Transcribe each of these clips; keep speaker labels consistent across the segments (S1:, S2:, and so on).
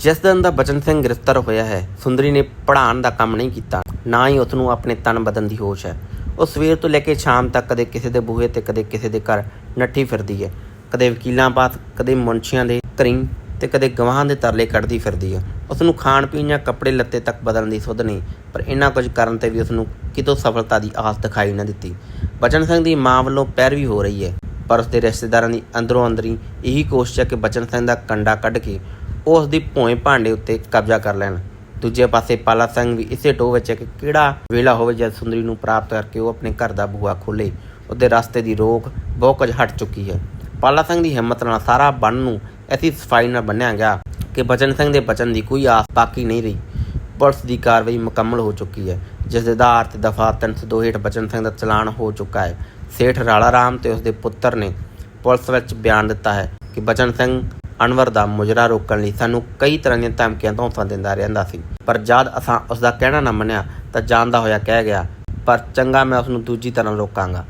S1: ਜਿਸ ਦਿਨ ਦਾ ਬਚਨ ਸਿੰਘ ਗ੍ਰਿਫਤਾਰ ਹੋਇਆ ਹੈ, ਸੁੰਦਰੀ ਨੇ ਪੜ੍ਹਾਉਣ ਦਾ ਕੰਮ ਨਹੀਂ ਕੀਤਾ, ਨਾ ਹੀ ਉਸ ਨੂੰ ਆਪਣੇ ਤਨ ਬਦਨ ਦੀ ਹੋਸ਼ ਹੈ। ਉਹ ਸਵੇਰ ਤੋਂ ਲੈ ਕੇ ਸ਼ਾਮ ਤੱਕ ਕਦੇ ਕਿਸੇ ਦੇ ਬੂਹੇ ਤੇ, ਕਦੇ ਕਿਸੇ ਦੇ ਘਰ ਨੱਠੀ ਫਿਰਦੀ ਹੈ। ਕਦੇ ਵਕੀਲਾਂ ਪਾਸ, ਕਦੇ ਮੁਨਸ਼ੀਆਂ ਦੇ ਘਰੀਂ ਤੇ ਕਦੇ ਗਵਾਹਾਂ ਦੇ ਤਰਲੇ ਕੱਢਦੀ ਫਿਰਦੀ ਹੈ। ਉਸ ਨੂੰ ਖਾਣ ਪੀਣ ਜਾਂ ਕੱਪੜੇ ਲੱਤੇ ਤੱਕ ਬਦਲਣ ਦੀ ਸੁੱਧ ਨਹੀਂ, ਪਰ ਇੰਨਾ ਕੁਝ ਕਰਨ ਤੇ ਵੀ ਉਸ ਨੂੰ ਕਿਤੋਂ ਸਫਲਤਾ ਦੀ ਆਸ ਦਿਖਾਈ ਨਾ ਦਿੱਤੀ। ਬਚਨ ਸਿੰਘ ਦੀ ਮਾਂ ਵੱਲੋਂ ਪੈਰਵੀ ਹੋ ਰਹੀ ਹੈ, ਪਰ ਉਸ ਦੇ ਰਿਸ਼ਤੇਦਾਰਾਂ ਦੀ ਅੰਦਰੋਂ ਅੰਦਰੀ ਇਹੀ ਕੋਸ਼ਿਸ਼ ਹੈ ਕਿ ਬਚਨ ਸਿੰਘ ਦਾ ਕੰਡਾ ਕੱਢ ਕੇ ਉਸ ਦੀ ਭੋਏ ਭਾਂਡੇ ਉੱਤੇ ਕਬਜ਼ਾ ਕਰ ਲੈਣ। ਦੂਜੇ ਪਾਸੇ ਪਾਲਾ ਸਿੰਘ ਵੀ ਇਸੇ ਟੋਹ ਵਿੱਚ ਹੈ ਕਿ ਕਿਹੜਾ ਵੇਲਾ ਹੋਵੇ ਜਦ ਸੁੰਦਰੀ ਨੂੰ ਪ੍ਰਾਪਤ ਕਰਕੇ ਉਹ ਆਪਣੇ ਘਰ ਦਾ ਬੂਹਾ ਖੋਲੇ ਉਹਦੇ ਰਸਤੇ ਦੀ ਰੋਕ ਬਹੁਤ ਕੁਝ ਹਟ ਚੁੱਕੀ ਹੈ। ਪਾਲਾ ਸਿੰਘ ਦੀ ਹਿੰਮਤ ਨਾਲ ਸਾਰਾ ਬੰਨ ਨੂੰ ਐਸੀ ਸਫ਼ਾਈ ਨਾਲ ਬੰਨਿਆ ਗਿਆ ਕਿ ਬਚਨ ਸਿੰਘ ਦੇ ਬਚਨ ਦੀ ਕੋਈ ਆਸ ਬਾਕੀ ਨਹੀਂ ਰਹੀ। ਪੁਲਿਸ ਦੀ ਕਾਰਵਾਈ ਮੁਕੰਮਲ ਹੋ ਚੁੱਕੀ ਹੈ, ਜਿਸ ਦੇ ਆਧਾਰ ਤੇ ਦਫਾ 302 ਹੇਠ ਬਚਨ ਸਿੰਘ ਦਾ ਚਲਾਨ ਹੋ ਚੁੱਕਾ ਹੈ। ਸੇਠ ਰਾਲਾ ਰਾਮ ਤੇ ਉਸ ਦੇ ਪੁੱਤਰ ਨੇ ਪੁਲਿਸ ਵਿੱਚ ਬਿਆਨ ਦਿੱਤਾ ਹੈ ਕਿ ਬਚਨ ਸਿੰਘ ਅਨਵਰ ਦਾ ਮੁਜਰਾ ਰੋਕਣ ਲਈ ਸਾਨੂੰ ਕਈ ਤਰ੍ਹਾਂ ਦੀਆਂ ਧਮਕੀਆਂ, ਧੌਂਸਾਂ ਦਿੰਦਾ ਰਹਿੰਦਾ ਸੀ। ਪਰ ਜਦ ਅਸਾਂ ਉਸ ਦਾ ਕਹਿਣਾ ਨਾ ਮੰਨਿਆ, ਤਾਂ ਜਾਣਦਾ ਹੋਇਆ ਕਹਿ ਗਿਆ, ਪਰ ਚੰਗਾ ਮੈਂ ਉਸ ਨੂੰ ਦੂਜੀ ਤਰ੍ਹਾਂ ਰੋਕਾਂਗਾ।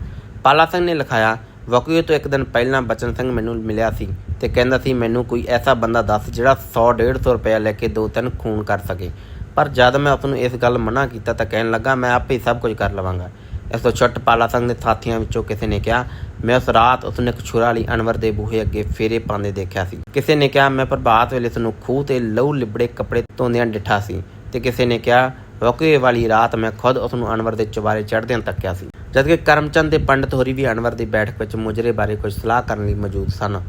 S1: ਪਾਲਾ ਸਿੰਘ ਨੇ ਲਿਖਾਇਆ, ਵਕੀਲ ਤੋਂ ਇੱਕ ਦਿਨ ਪਹਿਲਾਂ ਬਚਨ ਸਿੰਘ ਮੈਨੂੰ ਮਿਲਿਆ ਸੀ ਤੇ ਕਹਿੰਦਾ ਸੀ, ਮੈਨੂੰ ਕੋਈ ਐਸਾ ਬੰਦਾ ਦੱਸ ਜਿਹੜਾ 100 150 ਰੁਪਏ ਲੈ ਕੇ ਦੋ ਤਿੰਨ ਖੂਨ ਕਰ ਸਕੇ। ਪਰ ਜਦ ਮੈਂ ਉਸ ਨੂੰ ਇਸ ਗੱਲ ਮਨਾ ਕੀਤਾ ਤਾਂ ਕਹਿਣ ਲੱਗਾ, ਮੈਂ ਆਪੇ ਸਭ ਕੁਝ ਕਰ ਲਵਾਂਗਾ। ਇਸ ਤੋਂ ਛੁੱਟ ਪਾਲਾ ਸਿੰਘ ਦੇ ਸਾਥੀਆਂ ਵਿੱਚੋਂ ਕਿਸੇ ਨੇ ਕਿਹਾ, ਮੈਂ ਉਸ ਰਾਤ ਉਸ ਨੇ ਛੁਰਾ ਲਈ ਅਨਵਰ ਦੇ ਬੂਹੇ ਅੱਗੇ ਫੇਰੇ ਪਾਉਂਦੇ ਦੇਖਿਆ ਸੀ। ਕਿਸੇ ਨੇ ਕਿਹਾ, ਮੈਂ ਪ੍ਰਭਾਤ ਵੇਲੇ ਉਸ ਨੂੰ ਖੂਹ ਤੇ ਲਹੂ ਲਿਬੜੇ ਕੱਪੜੇ ਧੋਂਦਿਆਂ ਡਿੱਠਾ ਸੀ। ਤੇ ਕਿਸੇ ਨੇ ਕਿਹਾ ਵਕੀਏ ਵਾਲੀ ਰਾਤ ਮੈਂ ਖੁਦ ਉਸ ਨੂੰ ਅਨਵਰ ਦੇ ਚੁਬਾਰੇ ਚੜ੍ਹਦਿਆਂ ਤੱਕਿਆ ਸੀ। ਜਦਕਿ ਕਰਮਚੰਦ ਦੇ ਪੰਡਤ ਹੋਰੀ ਵੀ ਅਨਵਰ ਦੀ ਬੈਠਕ ਵਿੱਚ ਮੁਜਰੇ ਬਾਰੇ ਕੁਝ ਸਲਾਹ ਕਰਨ ਲਈ ਮੌਜੂਦ ਸਨ,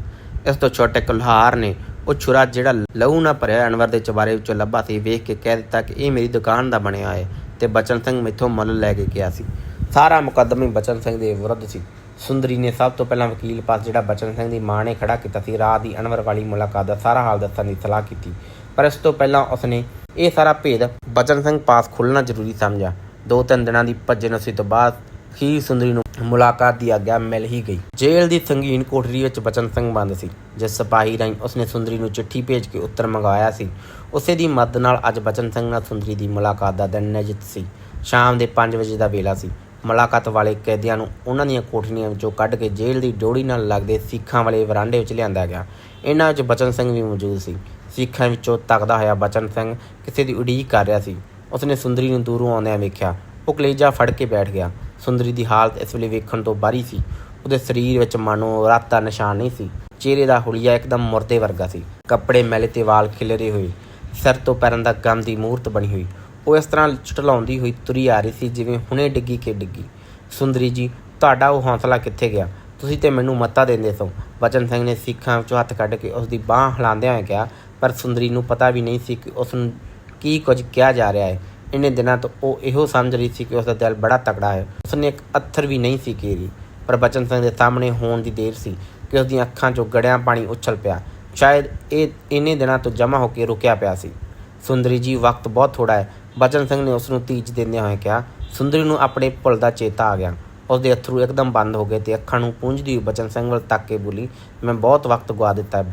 S1: ਇਸ ਤੋਂ ਛੋਟੇ ਕੁਲਹਾਰ ਨੇ ਉਹ ਛੁਰਾ ਜਿਹੜਾ ਲਹੂ ਨਾ ਭਰਿਆ ਅਨਵਰ ਦੇ ਚੁਬਾਰੇ ਵਿੱਚੋਂ ਲੱਭਾ ਸੀ, ਵੇਖ ਕੇ ਕਹਿ ਦਿੱਤਾ ਕਿ ਇਹ ਮੇਰੀ ਦੁਕਾਨ ਦਾ ਬਣਿਆ ਹੈ ਤੇ ਬਚਨ ਸਿੰਘ ਮੈਥੋਂ ਮੁੱਲ ਲੈ ਕੇ ਗਿਆ ਸੀ। ਸਾਰਾ ਮੁਕੱਦਮੇ ਬਚਨ ਸਿੰਘ ਦੇ ਵਿਰੁੱਧ ਸੀ। ਸੁੰਦਰੀ ਨੇ ਸਭ ਤੋਂ ਪਹਿਲਾਂ ਵਕੀਲ ਪਾਸ ਜਿਹੜਾ ਬਚਨ ਸਿੰਘ ਦੀ ਮਾਂ ਨੇ ਖੜਾ ਕੀਤਾ ਸੀ, ਰਾਤ ਦੀ ਅਨਵਰ ਵਾਲੀ ਮੁਲਾਕਾਤ ਦਾ ਸਾਰਾ ਹਾਲ ਦੱਸਣ ਦੀ ਸਲਾਹ ਕੀਤੀ। ਪਰ ਇਸ ਤੋਂ ਪਹਿਲਾਂ ਉਸਨੇ ਇਹ ਸਾਰਾ ਭੇਦ ਬਚਨ ਸਿੰਘ ਪਾਸ ਖੁੱਲਣਾ ਜ਼ਰੂਰੀ ਸਮਝਿਆ। ਦੋ ਤਿੰਨ ਦਿਨਾਂ ਦੀ ਭੱਜਣ ਨਸੀ ਤੋਂ ਬਾਅਦ ਹੀ ਸੁੰਦਰੀ ਨੂੰ ਮੁਲਾਕਾਤ ਦੀ ਆਗਿਆ ਮਿਲ ਹੀ ਗਈ। ਜੇਲ੍ਹ ਦੀ ਸੰਗੀਨ ਕੋਠਰੀ ਵਿੱਚ ਬਚਨ ਸਿੰਘ ਬੰਦ ਸੀ। ਜਿਸ ਸਿਪਾਹੀ ਰਾਹੀਂ ਉਸਨੇ ਸੁੰਦਰੀ ਨੂੰ ਚਿੱਠੀ ਭੇਜ ਕੇ ਉੱਤਰ ਮੰਗਵਾਇਆ ਸੀ। ਉਸੇ ਦੀ ਮਦਦ ਨਾਲ ਅੱਜ ਬਚਨ ਸਿੰਘ ਨਾਲ ਸੁੰਦਰੀ ਦੀ ਮੁਲਾਕਾਤ ਦਾ ਦਿਨ ਨਿਯਤ ਸੀ। ਸ਼ਾਮ ਦੇ 5 ਵਜੇ ਦਾ ਵੇਲਾ ਸੀ। ਮੁਲਾਕਾਤ ਵਾਲੇ ਕੈਦੀਆਂ ਨੂੰ ਉਹਨਾਂ ਦੀਆਂ ਕੋਠੜੀਆਂ ਵਿੱਚੋਂ ਕੱਢ ਕੇ ਜੇਲ੍ਹ ਦੀ ਡੋੜੀ ਨਾਲ ਲੱਗਦੇ ਸਿੱਖਾਂ ਵਾਲੇ ਵਰਾਂਡੇ ਵਿੱਚ ਲਿਆਂਦਾ ਗਿਆ। ਇਹਨਾਂ ਵਿੱਚ ਬਚਨ ਸਿੰਘ ਵੀ ਮੌਜੂਦ ਸੀ। ਸਿੱਖਾਂ ਵਿੱਚੋਂ ਤੱਕਦਾ ਹੋਇਆ ਬਚਨ ਸਿੰਘ ਕਿਸੇ ਦੀ ਉਡੀਕ ਕਰ ਰਿਹਾ ਸੀ। ਉਸਨੇ ਸੁੰਦਰੀ ਨੂੰ ਦੂਰੋਂ ਆਉਂਦਿਆਂ ਵੇਖਿਆ। ਉਹ ਕਲੇਜਾ ਫੜ ਕੇ ਬੈਠ ਗਿਆ। ਸੁੰਦਰੀ ਦੀ ਹਾਲਤ ਇਸ ਵੇਲੇ ਵੇਖਣ ਤੋਂ ਬਾਹਰੀ ਸੀ। ਉਹਦੇ ਸਰੀਰ ਵਿੱਚ ਮਾਨੋ ਰਾਤ ਦਾ ਨਿਸ਼ਾਨ ਨਹੀਂ ਸੀ। ਚਿਹਰੇ ਦਾ ਹੁਲੀਆ ਇੱਕਦਮ ਮੁਰਦੇ ਵਰਗਾ ਸੀ। ਕੱਪੜੇ ਮੈਲੇ ਤੇ ਵਾਲ ਖਿਲਰੇ ਹੋਏ। ਸਿਰ ਤੋਂ ਪੈਰਾਂ ਦਾ ਗਮ ਦੀ ਮੂਰਤ ਬਣੀ ਹੋਈ। ਉਹ ਇਸ ਤਰ੍ਹਾਂ ਚਟਲਾਉਂਦੀ ਹੋਈ ਤੁਰੀ ਆ ਰਹੀ ਸੀ, ਜਿਵੇਂ ਹੁਣੇ ਡਿੱਗੀ ਕੇ ਡਿੱਗੀ। ਸੁੰਦਰੀ ਜੀ, ਤੁਹਾਡਾ ਉਹ ਹੌਸਲਾ ਕਿੱਥੇ ਗਿਆ? ਤੁਸੀਂ ਤੇ ਮੈਨੂੰ ਮੱਤਾ ਦਿੰਦੇ ਸੋ। ਬਚਨ ਸਿੰਘ ਨੇ ਸਿੱਖਾਂ ਵਿੱਚੋਂ ਹੱਥ ਕੱਢ ਕੇ ਉਸ ਦੀ ਬਾਹ ਹਿਲਾਉਂਦਿਆਂ ਹੋਇਆ ਕਿਹਾ, ਪਰ ਸੁੰਦਰੀ ਨੂੰ ਪਤਾ ਵੀ ਨਹੀਂ ਸੀ ਕਿ ਉਸ ਨੂੰ ਕੀ ਕੁਝ ਕਿਹਾ ਜਾ ਰਿਹਾ ਹੈ। ਇੰਨੇ ਦਿਨਾਂ ਤੋਂ ਉਹ ਇਹੋ ਸਮਝ ਰਹੀ ਸੀ ਕਿ ਉਸ ਦਾ ਦਿਲ ਬੜਾ ਤਕੜਾ ਹੈ। ਉਸਨੇ ਇੱਕ ਅੱਥਰ ਵੀ ਨਹੀਂ ਸੀ ਕੇਰੀ ਪਰ ਬਚਨ ਸਿੰਘ ਦੇ ਸਾਹਮਣੇ ਹੋਣ ਦੀ ਦੇਰ ਸੀ ਕਿ ਉਸ ਦੀਆਂ ਅੱਖਾਂ 'ਚੋਂ ਗੜਿਆਂ ਪਾਣੀ ਉਛਲ ਪਿਆ। ਸ਼ਾਇਦ ਇਹ ਇੰਨੇ ਦਿਨਾਂ ਤੋਂ ਜਮ੍ਹਾਂ ਹੋ ਕੇ ਰੁਕਿਆ ਪਿਆ ਸੀ। ਸੁੰਦਰੀ ਜੀ, ਵਕਤ ਬਹੁਤ ਥੋੜਾ ਹੈ। ਬਚਨ ਸਿੰਘ ਨੇ ਉਸ ਨੂੰ ਤੀਜ ਦਿੰਦਿਆਂ ਹੋਏ ਕਿਹਾ, ਸੁੰਦਰੀ ਨੂੰ ਆਪਣੇ ਭੁੱਲ ਦਾ ਚੇਤਾ ਆ ਗਿਆ। ਉਸ ਦੇ ਅਥਰੂ ਇੱਕਦਮ ਬੰਦ ਹੋ ਗਏ ਤੇ ਅੱਖਾਂ ਨੂੰ ਪੂੰਝਦੀ ਹੋਈ ਬਚਨ ਸਿੰਘ ਵੱਲ ਤੱਕ ਕੇ ਬੋਲੀ, ਮੈਂ ਬਹੁਤ ਵਕਤ ਗਵਾ ਦਿੱਤਾ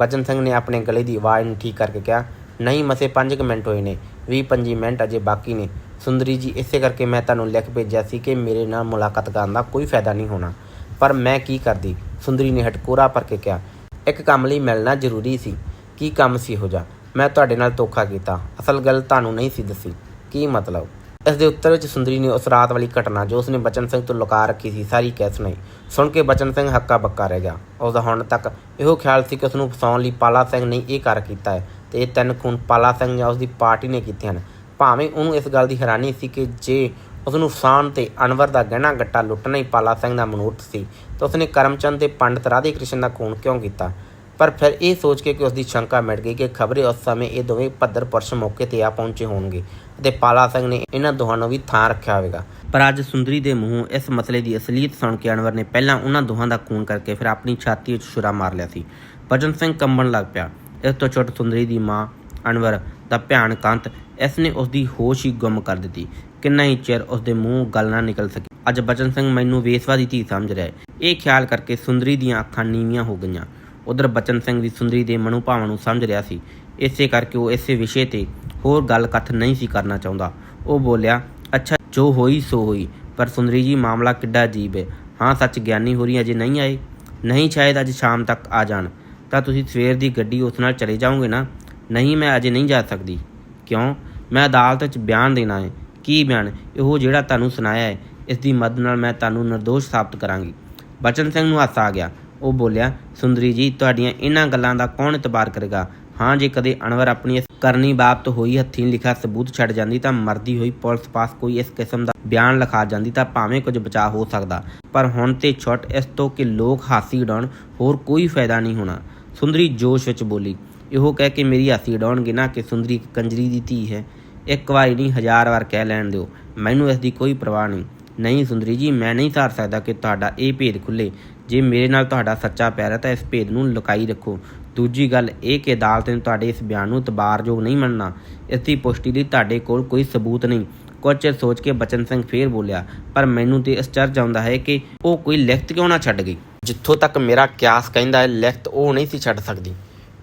S1: ਬਚਨ ਸਿੰਘ ਨੇ ਆਪਣੇ ਗਲੇ ਦੀ ਆਵਾਜ਼ ਨੂੰ ਠੀਕ ਕਰਕੇ ਕਿਹਾ, ਨਹੀਂ ਮਸੇ 5 ਮਿੰਟ ਹੋਏ ਨੇ 20-25 ਮਿੰਟ ਅਜੇ ਬਾਕੀ ਨੇ। ਸੁੰਦਰੀ ਜੀ, ਇਸੇ ਕਰਕੇ ਮੈਂ ਤੁਹਾਨੂੰ ਲਿਖ ਭੇਜਿਆ ਸੀ ਕਿ ਮੇਰੇ ਨਾਲ ਮੁਲਾਕਾਤ ਕਰਨ ਦਾ ਕੋਈ ਫਾਇਦਾ ਨਹੀਂ ਹੋਣਾ। ਪਰ ਮੈਂ ਕੀ ਕਰਦੀ? ਸੁੰਦਰੀ ਨੇ ਹਟਕੋਰਾ ਭਰ ਕੇ ਕਿਹਾ, ਇੱਕ ਕੰਮ ਲਈ ਮਿਲਣਾ ਜ਼ਰੂਰੀ ਸੀ। ਕੀ ਕੰਮ ਸੀ ਹੋ ਜਾ ਮੈਂ ਤੁਹਾਡੇ ਨਾਲ ਧੋਖਾ ਕੀਤਾ। ਅਸਲ ਗੱਲ ਤੁਹਾਨੂੰ ਨਹੀਂ ਸੀ ਦੱਸੀ। ਕੀ ਮਤਲਬ? ਇਸ ਦੇ ਉੱਤਰ ਵਿੱਚ ਸੁੰਦਰੀ ਨੇ ਉਸ ਰਾਤ ਵਾਲੀ ਘਟਨਾ ਜੋ ਉਸਨੇ ਬਚਨ ਸਿੰਘ ਤੋਂ ਲੁਕਾ ਰੱਖੀ ਸੀ, ਸਾਰੀ ਕਹਿ ਸੁਣਾਈ। ਸੁਣ ਕੇ ਬਚਨ ਸਿੰਘ ਹੱਕਾ ਬੱਕਾ ਰਹਿ ਗਿਆ। ਉਸ ਦਾ ਹੁਣ ਤੱਕ ਇਹੋ ਖਿਆਲ ਸੀ ਕਿ ਉਸ ਨੂੰ ਫਸਾਉਣ ਲਈ ਪਾਲਾ ਸਿੰਘ ਨੇ ਇਹ ਕਰ ਕੀਤਾ ਹੈ ਤੇ ਇਹ ਤਿੰਨ ਖੂਨ ਪਾਲਾ ਸਿੰਘ ਜਾਂ ਉਸ ਦੀ ਪਾਰਟੀ ਨੇ ਕੀਤੇ ਹਨ। ਭਾਵੇਂ ਉਹਨੂੰ ਇਸ ਗੱਲ ਦੀ ਹੈਰਾਨੀ ਸੀ ਕਿ ਜੇ ਉਸ ਨੂੰ ਫਸਾਉਣ ਤੇ ਅਨਵਰ ਦਾ ਗਹਿਣਾ ਗੱਟਾ ਲੁੱਟਣਾ ਹੀ ਪਾਲਾ ਸਿੰਘ ਦਾ ਮਨੋਰਥ ਸੀ, ਤਾਂ ਉਸਨੇ ਕਰਮਚੰਦ ਤੇ ਪੰਡਤ ਰਾਧੇ ਕ੍ਰਿਸ਼ਨ ਦਾ ਖੂਨ ਕਿਉਂ ਕੀਤਾ? ਪਰ ਫਿਰ ਇਹ ਸੋਚ ਕੇ ਕਿ ਉਸ ਦੀ ਸ਼ੰਕਾ ਮਿਟ ਗਈ ਕਿ ਖਬਰੇ ਉਸ ਸਮੇਂ ਇਹ ਦੋਵੇਂ ਪੱਧਰ ਪੁਰਸ਼ ਮੌਕੇ ਤੇ ਆ ਪਹੁੰਚੇ ਹੋਣਗੇ ਅਤੇ ਪਾਲਾ ਸਿੰਘ ਨੇ ਇਹਨਾਂ ਦੋਹਾਂ ਨੂੰ ਵੀ ਥਾਂ ਰੱਖਿਆ ਹੋਵੇਗਾ। ਪਰ ਅੱਜ ਸੁੰਦਰੀ ਦੇ ਮੂੰਹੋਂ ਇਸ ਮਸਲੇ ਦੀ ਅਸਲੀਅਤ ਸੁਣ ਕੇ ਅਨਵਰ ਨੇ ਪਹਿਲਾਂ ਉਹਨਾਂ ਦੋਹਾਂ ਦਾ ਖੂਨ ਕਰਕੇ ਫਿਰ ਆਪਣੀ ਛਾਤੀ ਵਿੱਚ ਛੁਰਾ ਮਾਰ ਲਿਆ ਸੀ। ਭਜਨ ਸਿੰਘ ਕੰਬਣ ਲੱਗ ਪਿਆ। ਇਸ ਤੋਂ ਛੁੱਟ ਸੁੰਦਰੀ ਦੀ ਮਾਂ ਅਨਵਰ ਦਾ ਭਿਆਨਕ ਅੰਤ ਇਸ ਨੇ ਉਸ ਦੀ ਹੋਸ਼ ਹੀ ਗੁੰਮ ਕਰ ਦਿੱਤੀ। ਕਿੰਨਾ ਹੀ ਚਿਰ ਉਸ ਦੇ ਮੂੰਹ ਗੱਲ ਨਾ ਨਿਕਲ ਸਕੀ। ਅੱਜ ਬਚਨ ਸਿੰਘ ਮੈਨੂੰ ਵੇਸਵਾ ਦੀ ਧੀ ਸਮਝ ਰਿਹਾ ਹੈ। ਇਹ ਖਿਆਲ ਕਰਕੇ ਸੁੰਦਰੀ ਦੀਆਂ ਅੱਖਾਂ ਨੀਵੀਆਂ ਹੋ ਗਈਆਂ। ਉਧਰ ਬਚਨ ਸਿੰਘ ਦੀ ਸੁੰਦਰੀ ਦੇ ਮਨੋਭਾਵਾਂ ਨੂੰ ਸਮਝ ਰਿਹਾ ਸੀ। ਇਸੇ ਕਰਕੇ ਉਹ ਇਸੇ ਵਿਸ਼ੇ ਤੇ ਹੋਰ ਗੱਲ ਕਥ ਨਹੀਂ ਸੀ ਕਰਨਾ ਚਾਹੁੰਦਾ। ਉਹ ਬੋਲਿਆ, ਅੱਛਾ, ਜੋ ਹੋਈ ਸੋ ਹੋਈ, ਪਰ ਸੁੰਦਰੀ ਜੀ, ਮਾਮਲਾ ਕਿੱਡਾ ਅਜੀਬ ਹੈ। ਹਾਂ, ਸੱਚ ਗਿਆਨੀ ਹੋਰੀ ਅਜੇ ਨਹੀਂ ਆਏ। ਨਹੀਂ ਸ਼ਾਇਦ ਅੱਜ ਸ਼ਾਮ ਤੱਕ ਆ ਜਾਣ। ਤਾਂ ਤੁਸੀਂ ਸਵੇਰ ਦੀ ਗੱਡੀ ਉਸ ਨਾਲ ਚਲੇ ਜਾਓਗੇ ਨਾ? ਨਹੀਂ, ਮੈਂ ਅਜੇ ਨਹੀਂ ਜਾ ਸਕਦੀ। ਕਿਉਂ? ਮੈਂ ਅਦਾਲਤ 'ਚ ਬਿਆਨ ਦੇਣਾ ਹੈ। ਕੀ ਬਿਆਨ? ਇਹੋ ਜਿਹੜਾ ਤੁਹਾਨੂੰ ਸੁਣਾਇਆ ਹੈ। ਇਸ ਦੀ ਮਦਦ ਨਾਲ ਮੈਂ ਤੁਹਾਨੂੰ ਨਿਰਦੋਸ਼ ਸਾਬਤ ਕਰਾਂਗੀ। ਬਚਨ ਸਿੰਘ ਨੂੰ ਹਾਸਾ ਆ ਗਿਆ। ਉਹ ਬੋਲਿਆ, ਸੁੰਦਰੀ ਜੀ, ਤੁਹਾਡੀਆਂ ਇਹਨਾਂ ਗੱਲਾਂ ਦਾ ਕੌਣ ਇਤਬਾਰ ਕਰੇਗਾ? ਹਾਂ, ਜੇ ਕਦੇ ਅਨਵਰ ਆਪਣੀ ਕਰਨੀ ਬਾਬਤ ਹੋਈ ਹੱਥੀਂ ਲਿਖਾ ਸਬੂਤ ਛੱਡ ਜਾਂਦੀ ਤਾਂ ਮਰਦੀ ਹੋਈ ਪੁਲਿਸ ਪਾਸ ਕੋਈ ਇਸ ਕਿਸਮ ਦਾ ਬਿਆਨ ਲਿਖਾ ਜਾਂਦੀ ਤਾਂ ਭਾਵੇਂ ਕੁਝ ਬਚਾਅ ਹੋ ਸਕਦਾ। ਪਰ ਹੁਣ ਤੇ ਛੁੱਟ, ਇਸ ਤੋਂ ਕਿ ਲੋਕ ਹਾਸੀ ਉਡਾਉਣ, ਹੋਰ ਕੋਈ ਫਾਇਦਾ ਨਹੀਂ ਹੋਣਾ। ਸੁੰਦਰੀ ਜੋਸ਼ ਵਿੱਚ ਬੋਲੀ, ਇਹੋ ਕਹਿ ਕੇ ਮੇਰੀ ਹਾਸੀ ਉਡਾਉਣਗੇ ਨਾ ਕਿ ਸੁੰਦਰੀ ਇੱਕ ਕੰਜਰੀ ਦੀ ਧੀ ਹੈ। ਇੱਕ ਵਾਰੀ ਨਹੀਂ, ਹਜ਼ਾਰ ਵਾਰ ਕਹਿ ਲੈਣ ਦਿਓ। ਮੈਨੂੰ ਇਸ ਦੀ ਕੋਈ ਪਰਵਾਹ ਨਹੀਂ। ਨਹੀਂ ਸੁੰਦਰੀ ਜੀ, ਮੈਂ ਨਹੀਂ ਸਾਰ ਸਕਦਾ ਕਿ ਤੁਹਾਡਾ ਇਹ ਭੇਦ ਖੁੱਲੇ। ਜੇ ਮੇਰੇ ਨਾਲ ਤੁਹਾਡਾ ਸੱਚਾ ਪਿਆਰ ਹੈ ਤਾਂ ਇਸ ਭੇਦ ਨੂੰ ਲੁਕਾਈ ਰੱਖੋ। ਦੂਜੀ ਗੱਲ ਇਹ ਕਿ ਅਦਾਲਤ ਨੇ ਤੁਹਾਡੇ ਇਸ ਬਿਆਨ ਨੂੰ ਤਬਾਰਯੋਗ ਨਹੀਂ ਮੰਨਣਾ। ਇਸ ਦੀ ਪੁਸ਼ਟੀ ਲਈ ਤੁਹਾਡੇ ਕੋਲ ਕੋਈ ਸਬੂਤ ਨਹੀਂ। ਕੁਝ ਚਿਰ ਸੋਚ ਕੇ ਬਚਨ ਸਿੰਘ ਫੇਰ ਬੋਲਿਆ, ਪਰ ਮੈਨੂੰ ਤੇ ਅਚਰਜ ਆਉਂਦਾ ਹੈ ਕਿ ਉਹ ਕੋਈ ਲਿਖਤ ਕਿਉਂ ਨਾ ਛੱਡ ਗਈ? ਜਿੱਥੋਂ ਤੱਕ ਮੇਰਾ ਕਿਆਸ ਕਹਿੰਦਾ ਹੈ, ਲਿਖਤ ਉਹ ਨਹੀਂ ਸੀ ਛੱਡ ਸਕਦੀ,